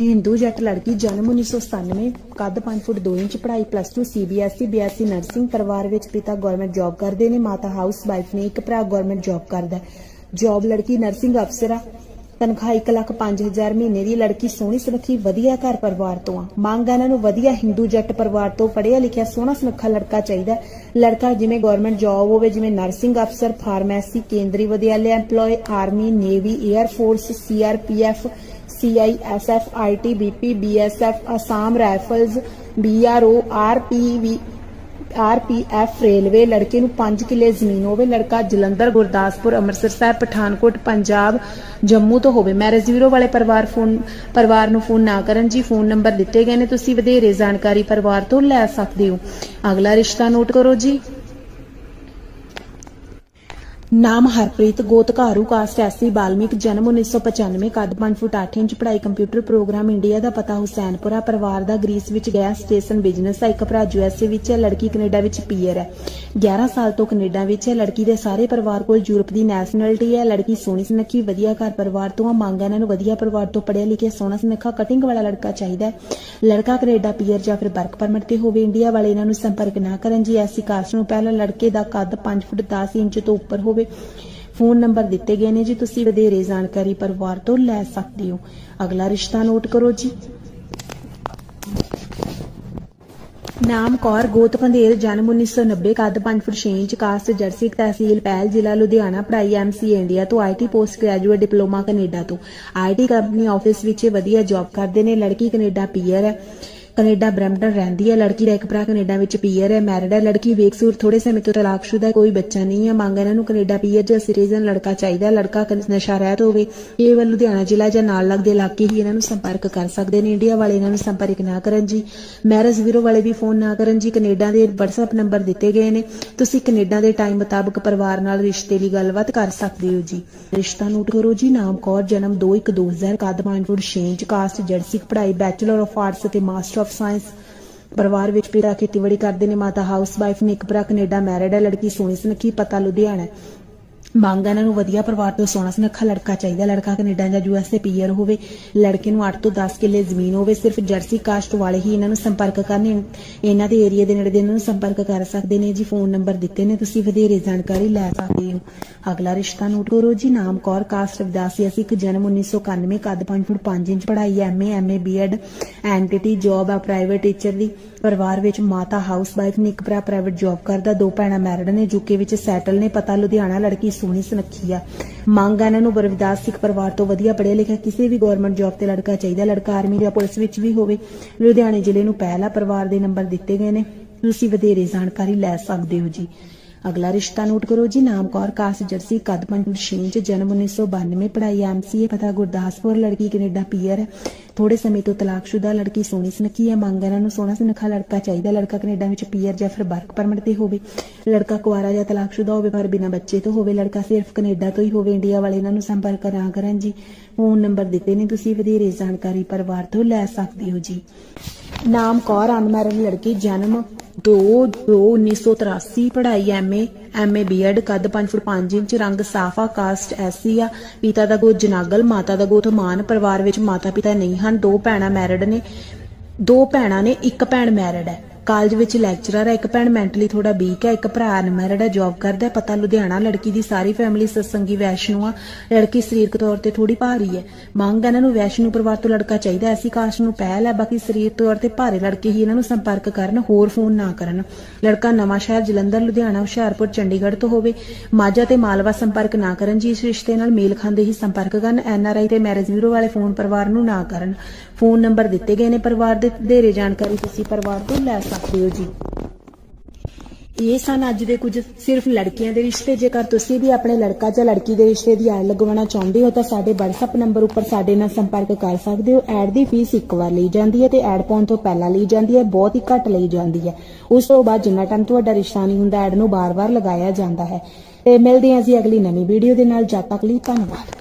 ਹਿੰਦੂ ਜੱਟ ਲੜਕੀ ਜਨਮ 1997 ਕੱਦ 5 ਫੁੱਟ 2 ਇੰਚ, ਪੜ੍ਹਾਈ ਪਲੱਸ 2 ਸੀਬੀਐਸਈ ਬੀਐਸਸੀ ਨਰਸਿੰਗ ਪਰਿਵਾਰ ਵਿੱਚ ਪਿਤਾ ਗਵਰਨਮੈਂਟ ਜੌਬ ਕਰਦੇ ਨੇ, ਮਾਤਾ ਹਾਊਸ ਵਾਈਫ ਨੇ ਇੱਕ ਭਰਾ ਗਵਰਨਮੈਂਟ ਜੌਬ ਕਰਦਾ ਹੈ। ਜੌਬ ਲੜਕੀ ਨਰਸਿੰਗ ਅਫਸਰ ਆ। ਤਨਖਾਹ 1 ਲੱਖ 5000 ਮਹੀਨੇ ਦੀ। ਲੜਕੀ ਸੋਹਣੀ ਸੁਨੱਖੀ, ਵਧੀਆ ਘਰ ਪਰਿਵਾਰ ਤੋਂ ਆ। ਮੰਗ ਆ ਇਹਨਾਂ ਨੂੰ ਵਧੀਆ ਹਿੰਦੂ ਜੱਟ ਪਰਿਵਾਰ ਤੋਂ ਪੜ੍ਹਿਆ ਲਿਖਿਆ, ਸੋਹਣਾ ਸੁਨੱਖਾ ਲੜਕਾ ਚਾਹੀਦਾ ਲੜਕਾ ਜਿਵੇਂ ਗਵਰਨਮੈਂਟ ਜੌਬ ਹੋਵੇ, ਜਿਵੇਂ ਨਰਸਿੰਗ ਅਫਸਰ pharmacy Kendriya Vidyalaya EMPLOYE army navy air force CRPF CISF ITBP BSF Assam rifles BRO RPV RPF railway ਲੜਕੇ ਨੂੰ 5 ਕਿੱਲੇ ਜ਼ਮੀਨ ਹੋਵੇ, ਲੜਕਾ ਜਲੰਧਰ, ਗੁਰਦਾਸਪੁਰ, ਅੰਮ੍ਰਿਤਸਰ ਸਾਹਿਬ, ਪਠਾਨਕੋਟ, ਪੰਜਾਬ, ਜੰਮੂ ਤੋਂ ਹੋਵੇ। ਮੈਰਿਜ ਬਿਊਰੋ ਵਾਲੇ ਪਰਿਵਾਰ ਫੋਨ, ਪਰਿਵਾਰ ਨੂੰ ਫੋਨ ਨਾ ਕਰਨ ਜੀ, ਫੋਨ ਨੰਬਰ ਦਿੱਤੇ ਗਏ ਨੇ, ਤੁਸੀਂ ਵਧੇਰੇ ਜਾਣਕਾਰੀ ਪਰਿਵਾਰ ਤੋਂ ਲੈ ਸਕਦੇ ਹੋ। ਅਗਲਾ ਰਿਸ਼ਤਾ ਨੋਟ ਕਰੋ ਜੀ। ਨਾਮ ਹਰਪ੍ਰੀਤ ਗੋਤਕਾਰੂ ਕਾਸਟ ਐਸੀ ਬਾਲਮਿਕ ਜਨਮ 1995 ਕੱਦ 5 ਫੁੱਟ 8 ਇੰਚ ਪੜ੍ਹਾਈ ਕੰਪਿਊਟਰ ਪ੍ਰੋਗਰਾਮ ਇੰਡੀਆ ਦਾ ਪਤਾ ਹੁਸੈਨਪੁਰਾ ਪਰਿਵਾਰ ਦਾ ਗ੍ਰੀਸ ਵਿੱਚ ਗੈਸ ਸਟੇਸ਼ਨ ਬਿਜ਼ਨਸ ਹੈ ਇੱਕ ਭਰਾ ਯੂਐਸਏ ਵਿੱਚ ਹੈ, ਲੜਕੀ ਕੈਨੇਡਾ ਵਿੱਚ ਪੀਅਰ ਹੈ। 11 ਸਾਲ ਤੋਂ ਕੈਨੇਡਾ ਵਿੱਚ ਹੈ, ਲੜਕੀ ਦੇ ਸਾਰੇ ਪਰਿਵਾਰ ਕੋਲ ਯੂਰਪ ਦੀ ਨੈਸ਼ਨੈਲਿਟੀ ਹੈ, ਲੜਕੀ ਸੋਹਣੀ ਸੁਨੱਖੀ, ਵਧੀਆ ਘਰ ਪਰਿਵਾਰ ਤੋਂ ਆ, ਮੰਗ ਇਹਨਾਂ ਨੂੰ ਵਧੀਆ ਪਰਿਵਾਰ ਤੋਂ ਪੜ੍ਹਿਆ ਲਿਖਿਆ, ਸੋਹਣਾ ਸੁਨੱਖਾ ਕਟਿੰਗ ਵਾਲਾ ਲੜਕਾ ਚਾਹੀਦਾ ਹੈ। ਲੜਕਾ ਕੈਨੇਡਾ ਪੀਅਰ ਜਾਂ ਫਿਰ ਵਰਕ ਪਰਮਿਟ ਤੇ ਹੋਵੇ, ਇੰਡੀਆ ਵਾਲੇ ਇਹਨਾਂ ਨੂੰ ਸੰਪਰਕ ਨਾ ਕਰਨ ਜੀ ਐਸੀ ਕਾਸਟ ਨੂੰ ਪਹਿਲਾਂ ਲੜਕੇ ਦਾ ਕੱਦ 5 ਫੁੱਟ 10 ਇੰਚ ਤੋਂ ਉੱਪਰ ਹੋਵੇ ਫੋਨ ਨੰਬਰ ਦਿੱਤੇ ਗਏ ਨੇ ਜੀ, ਤੁਸੀਂ ਵਧੇਰੇ ਜਾਣਕਾਰੀ ਪਰਿਵਾਰ ਤੋਂ ਲੈ ਸਕਦੇ ਹੋ। ਅਗਲਾ ਰਿਸ਼ਤਾ ਨੋਟ ਕਰੋ ਜੀ। ਨਾਮ ਕੌਰ, ਗੋਤ ਪੰਧੇਰ, ਜਨਮ 1990 ਕੱਦ 5 ਫੁੱਟ 6 ਇੰਚ, ਕਾਸਟ ਜਰਸੀ, ਤਹਿਸੀਲ ਪਹਿਲ ਜ਼ਿਲ੍ਹਾ ਲੁਧਿਆਣਾ, ਪੜ੍ਹਾਈ ਐਮਸੀ ਇੰਡੀਆ ਤੋਂ IT post graduate diploma Canada ਤੋਂ। ਆਈਟੀ ਕੰਪਨੀ ਆਫਿਸ ਵਿੱਚ ਵਧੀਆ ਜੌਬ ਕਰਦੇ ਨੇ, ਲੜਕੀ ਕੈਨੇਡਾ ਪੀਅਰ ਹੈ। ਕੈਨੇਡਾ ਬ੍ਰੈਂਪਟਨ ਰਹਿੰਦੀ ਹੈ, ਲੜਕੀ ਦਾ ਇੱਕ ਭਰਾ ਕੈਨੇਡਾ ਵਿੱਚ ਪੀਅਰ ਹੈ ਮੈਰਿਡ ਹੈ, ਲੜਕੀ ਬੇਕਸੂਰ ਥੋੜੇ ਸਮੇਂ ਤੋਂ ਤਲਾਕਸ਼ੁਦਾ ਹੈ ਕੋਈ ਬੱਚਾ ਨਹੀਂ ਹੈ, ਮੰਗ ਇਹਨਾਂ ਨੂੰ ਕੈਨੇਡਾ ਪੀਅਰ ਜਾਂ ਸਿਟੀਜ਼ਨ ਲੜਕਾ ਚਾਹੀਦਾ, ਲੜਕਾ ਨਸ਼ਾ ਰਹਿਤ ਹੋਵੇ, ਇਹ ਵੱਲ ਲੁਧਿਆਣਾ ਜ਼ਿਲ੍ਹਾ ਜਾਂ ਨਾਲ ਲੱਗਦੇ ਇਲਾਕੇ ਹੀ ਇਹਨਾਂ ਨੂੰ ਸੰਪਰਕ ਕਰ ਸਕਦੇ ਨੇ, ਇੰਡੀਆ ਵਾਲੇ ਇਹਨਾਂ ਨੂੰ ਸੰਪਰਕ ਨਾ ਕਰਨ ਜੀ। ਮੈਰਿਜ ਬਿਊਰੋ ਵਾਲੇ ਵੀ ਫੋਨ ਨਾ ਕਰਨ ਜੀ, ਕੈਨੇਡਾ ਦੇ WhatsApp ਨੰਬਰ ਦਿੱਤੇ ਗਏ ਨੇ। ਤੁਸੀਂ ਕੈਨੇਡਾ ਦੇ ਟਾਈਮ ਮੁਤਾਬਕ ਪਰਿਵਾਰ ਨਾਲ ਰਿਸ਼ਤੇ ਦੀ ਗੱਲਬਾਤ ਕਰ ਸਕਦੇ ਹੋ ਜੀ। ਰਿਸ਼ਤਾ ਨੋਟ ਕਰੋ ਜੀ, ਨਾਮ ਕੌਰ, ਜਨਮ 2/1/2000 ਕੱਦ 5 ਫੁੱਟ 6 ਇੰਚ ਕਾਸਟ, ਜਰਸੀ, ਪੜ੍ਹਾਈ ਬੈਚਲਰ ਆਫ ਆਰਟਸ ਅਤੇ ਮਾਸਟਰ ਆਫ ਸਾਇੰਸ ਪਰਿਵਾਰ ਵਿੱਚ ਪਿਤਾ ਖੇਤੀਬਾੜੀ ਕਰਦੇ ਨੇ, ਮਾਤਾ ਹਾਊਸ ਵਾਈਫ ਨੇ ਇੱਕ ਭਰਾ ਕੈਨੇਡਾ ਮੈਰਿਡ ਹੈ, ਲੜਕੀ ਸੋਹਣੀ, ਸੁਨੱਖੀ ਪਤਾ ਲੁਧਿਆਣਾ ਮੰਗ ਇਹਨਾਂ ਨੂੰ ਵਧੀਆ ਪਰਿਵਾਰ ਤੋਂ ਸੋਹਣਾ ਸੁਨੱਖਾ ਲੜਕਾ ਚਾਹੀਦਾ, ਲੜਕਾ ਕੈਨੇਡਾ ਜਾਂ ਯੂਐਸਏ ਪੀਅਰ ਹੋਵੇ, ਲੜਕੇ ਨੂੰ 8 ਤੋਂ 10 ਕਿੱਲੇ ਜ਼ਮੀਨ ਹੋਵੇ, ਸਿਰਫ ਜਰਸੀ ਕਾਸਟ ਵਾਲੇ ਹੀ ਇਹਨਾਂ ਨੂੰ ਸੰਪਰਕ ਕਰਨ ਇਹਨਾਂ ਦੇ ਏਰੀਆ ਦੇ ਨੇੜੇ ਦੇ ਇਹਨਾਂ ਨੂੰ ਸੰਪਰਕ ਕਰ ਸਕਦੇ ਨੇ। ਜੀ ਫੋਨ ਨੰਬਰ ਦਿੱਤੇ ਨੇ, ਤੁਸੀਂ ਵਧੇਰੇ ਜਾਣਕਾਰੀ ਲੈ ਸਕਦੇ ਹੋ। ਅਗਲਾ ਰਿਸ਼ਤਾ ਨੋਟ ਕਰੋ ਜੀ, ਨਾਮ ਕੌਰ ਕਾਸਟ ਵਿਦਾਸੀ ਸਿੱਖ ਜਨਮ 1991 ਕੱਦ 5 ਫੁੱਟ 5 ਇੰਚ ਪੜ੍ਹਾਈ MA MA BEd NTT job ਆ ਪ੍ਰਾਈਵੇਟ ਟੀਚਰ ਦੀ। ਪਰਿਵਾਰ ਵਿੱਚ ਮਾਤਾ ਹਾਊਸ ਨੇ ਇੱਕ ਭਰਾ ਪ੍ਰਾਈਵੇਟ ਜੌਬ ਕਰਦਾ, ਦੋ ਭੈਣਾਂ ਮੈਰਿਡ ਨੇ, ਯੂਕੇ ਵਿੱਚ ਸੈਟਲ ਨੇ, ਪਤਾ ਲੁਧਿਆਣਾ ਲੜਕੀ ਸੋਹਣੀ ਸੁਨੱਖੀ ਆ। ਮੰਗ ਇਹਨਾਂ ਨੂੰ ਬਰਵਿਦਾਸ ਸਿੱਖ ਪਰਿਵਾਰ ਤੋਂ ਵਧੀਆ ਪੜ੍ਹਿਆ ਲਿਖਿਆ ਕਿਸੇ ਵੀ ਗਵਰਨਮੈਂਟ ਜੌਬ ਤੇ ਲੜਕਾ ਚਾਹੀਦਾ, ਲੜਕਾ ਆਰਮੀ ਜਾਂ ਪੁਲਿਸ ਵਿੱਚ ਵੀ ਹੋਵੇ। ਲੁਧਿਆਣੇ ਜ਼ਿਲ੍ਹੇ ਨੂੰ ਪਹਿਲਾ ਪਰਿਵਾਰ ਦੇ ਨੰਬਰ ਦਿੱਤੇ ਗਏ ਨੇ। ਤੁਸੀਂ ਵਧੇਰੇ ਜਾਣਕਾਰੀ ਲੈ ਸਕਦੇ ਹੋ ਜੀ। ਅਗਲਾ ਰਿਸ਼ਤਾ ਨੋਟ ਕਰੋ ਜੀ, ਨਾਮ ਕੌਰ ਕਾਸ ਜਰਸੀ ਕੱਦ ਪੰਜ ਇੰਚ ਜਨਮ 1992 ਪੜ੍ਹਾਈ ਐਮਸੀਏ ਪਤਾ ਗੁਰਦਾਸਪੁਰ, ਲੜਕੀ ਕੈਨੇਡਾ ਪੀਅਰ। ਥੋੜੇ ਸਮੇਂ ਤੋਂ ਤਲਾਕਸ਼ੁਦਾ ਲੜਕੀ ਸੋਹਣੀ ਸੁਨੱਖੀ ਹੈ, ਮੰਗ ਇਹਨਾਂ ਨੂੰ ਸੋਹਣਾ ਸੁਨੱਖਾ ਲੜਕਾ ਚਾਹੀਦਾ, ਲੜਕਾ ਕੈਨੇਡਾ ਵਿੱਚ ਪੀਅਰ ਜਾਂ ਫਿਰ ਵਰਕ ਪਰਮਿਟ ਤੇ ਹੋਵੇ। ਲੜਕਾ ਕੁਆਰਾ ਜਾਂ ਤਲਾਕਸ਼ੁਦਾ ਹੋਵੇ, ਪਰ ਬਿਨਾਂ ਬੱਚੇ ਤੋਂ ਹੋਵੇ, ਲੜਕਾ ਸਿਰਫ ਕੈਨੇਡਾ ਤੋਂ ਹੀ ਹੋਵੇ, ਇੰਡੀਆ ਵਾਲੇ ਇਹਨਾਂ ਨੂੰ ਸੰਪਰਕ ਨਾ ਕਰਨ ਜੀ। ਫੋਨ ਨੰਬਰ ਦਿੱਤੇ ਨੇ ਤੁਸੀਂ, ਵਧੇਰੇ ਜਾਣਕਾਰੀ ਪਰਿਵਾਰ ਤੋਂ ਲੈ ਸਕਦੇ ਹੋ ਜੀ। ਨਾਮ ਕੌਰ ਅਨਮੈਰਿਡ ਲੜਕੀ, ਜਨਮ 2 2 1983 ਪੜ੍ਹਾਈ ਐਮਏ ਐਮਏ ਬੀਐਡ ਕੱਦ 5 ਫੁੱਟ 5 ਇੰਚ, ਰੰਗ ਸਾਫਾ, ਕਾਸਟ ਐਸੀ ਆ। ਪਿਤਾ ਦਾ ਗੋਤ ਜਨਾਗਲ, ਮਾਤਾ ਦਾ ਗੋਤ ਮਾਨ, ਪਰਿਵਾਰ ਵਿੱਚ ਮਾਤਾ ਪਿਤਾ ਨਹੀਂ ਹਨ, ਦੋ ਭੈਣਾਂ ਮੈਰਿਡ ਨੇ, ਦੋ ਭੈਣਾਂ ਨੇ, ਇੱਕ ਭੈਣ ਮੈਰਿਡ ਹੈ। ਕਾਲਜ ਵਿੱਚ ਲੈਕਚਰਰ ਹੈ ਇੱਕ ਭੈਣ ਮੈਂਟਲੀ ਥੋੜਾ ਵੀਕ ਹੈ ਇੱਕ ਭਰਾ ਅਨਮੈਰਿਡ ਹੈ ਜੌਬ ਕਰਦਾ ਹੈ ਪਤਾ ਲੁਧਿਆਣਾ, ਲੜਕੀ ਦੀ ਸਾਰੀ ਫੈਮਿਲੀ ਸਤਸੰਗੀ ਵੈਸ਼ਨੂ ਆ, ਲੜਕੀ ਸਰੀਰਕ ਤੌਰ ਤੇ ਥੋੜੀ ਭਾਰੀ ਹੈ ਮੰਗ ਇਹਨਾਂ ਨੂੰ ਵੈਸ਼ਨੂ ਪਰਿਵਾਰ ਤੋਂ ਲੜਕਾ ਚਾਹੀਦਾ, ਐਸੀ ਕਾਸਟ ਨੂੰ ਪਹਿਲ ਹੈ ਬਾਕੀ ਸਰੀਰ ਤੌਰ ਤੇ ਭਾਰੇ ਲੜਕੇ ਹੀ ਇਹਨਾਂ ਨੂੰ ਸੰਪਰਕ ਕਰਨ, ਹੋਰ ਫੋਨ ਨਾ ਕਰਨ। ਲੜਕਾ ਨਵਾਂ ਸ਼ਹਿਰ ਜਲੰਧਰ, ਲੁਧਿਆਣਾ, ਹੁਸ਼ਿਆਰਪੁਰ, ਚੰਡੀਗੜ੍ਹ ਤੋਂ ਹੋਵੇ, ਮਾਝਾ ਤੇ ਮਾਲਵਾ ਸੰਪਰਕ ਨਾ ਕਰਨ ਜੀ ਇਸ ਰਿਸ਼ਤੇ ਨਾਲ ਮੇਲ ਖਾਂਦੇ ਹੀ ਸੰਪਰਕ ਕਰਨ ਐਨਆਰਆਈ ਤੇ ਮੈਰਿਜ ਬਿਊਰੋ ਵਾਲੇ ਫੋਨ ਪਰਿਵਾਰ ਨੂੰ ਨਾ ਕਰਨ। ਫੋਨ ਨੰਬਰ ਦਿੱਤੇ ਗਏ ਨੇ ਪਰਿਵਾਰ ਦੇ ਵਧੇਰੇ ਜਾਣਕਾਰੀ ਤੁਸੀਂ ਪਰਿਵਾਰ ਤੋਂ ਲੈ ਸਕਦੇ ਹੋ ਜੀ। ਇਹ ਸਨ ਅੱਜ ਦੇ ਕੁਝ ਸਿਰਫ ਲੜਕੀਆਂ ਦੇ ਰਿਸ਼ਤੇ। ਜੇਕਰ ਤੁਸੀਂ ਵੀ ਆਪਣੇ ਲੜਕਾ ਜਾਂ ਲੜਕੀ ਦੇ ਰਿਸ਼ਤੇ ਦੀ ਐਡ ਲਗਵਾਉਣਾ ਚਾਹੁੰਦੇ ਹੋ ਤਾਂ ਸਾਡੇ WhatsApp ਨੰਬਰ ਉੱਪਰ ਸਾਡੇ ਨਾਲ ਸੰਪਰਕ ਕਰ ਸਕਦੇ ਹੋ। ਐਡ ਦੀ ਫੀਸ ਇੱਕ ਵਾਰ ਲਈ ਜਾਂਦੀ ਹੈ ਤੇ ਐਡ ਪਾਉਣ ਤੋਂ ਪਹਿਲਾਂ ਲਈ ਜਾਂਦੀ ਹੈ, ਬਹੁਤ ਹੀ ਘੱਟ ਲਈ ਜਾਂਦੀ ਹੈ। ਉਸ ਤੋਂ ਬਾਅਦ ਜਿੰਨਾ ਟਾਈਮ ਤੁਹਾਡਾ ਰਿਸ਼ਤਾ ਨਹੀਂ ਹੁੰਦਾ, ਐਡ ਨੂੰ ਬਾਰ-ਬਾਰ ਲਗਾਇਆ ਜਾਂਦਾ ਹੈ। ਤੇ ਮਿਲਦੇ ਹਾਂ ਜੀ ਅਗਲੀ ਨਵੀਂ ਵੀਡੀਓ ਦੇ ਨਾਲ। ਜਦ ਤੱਕ ਲਈ ਧੰਨਵਾਦ।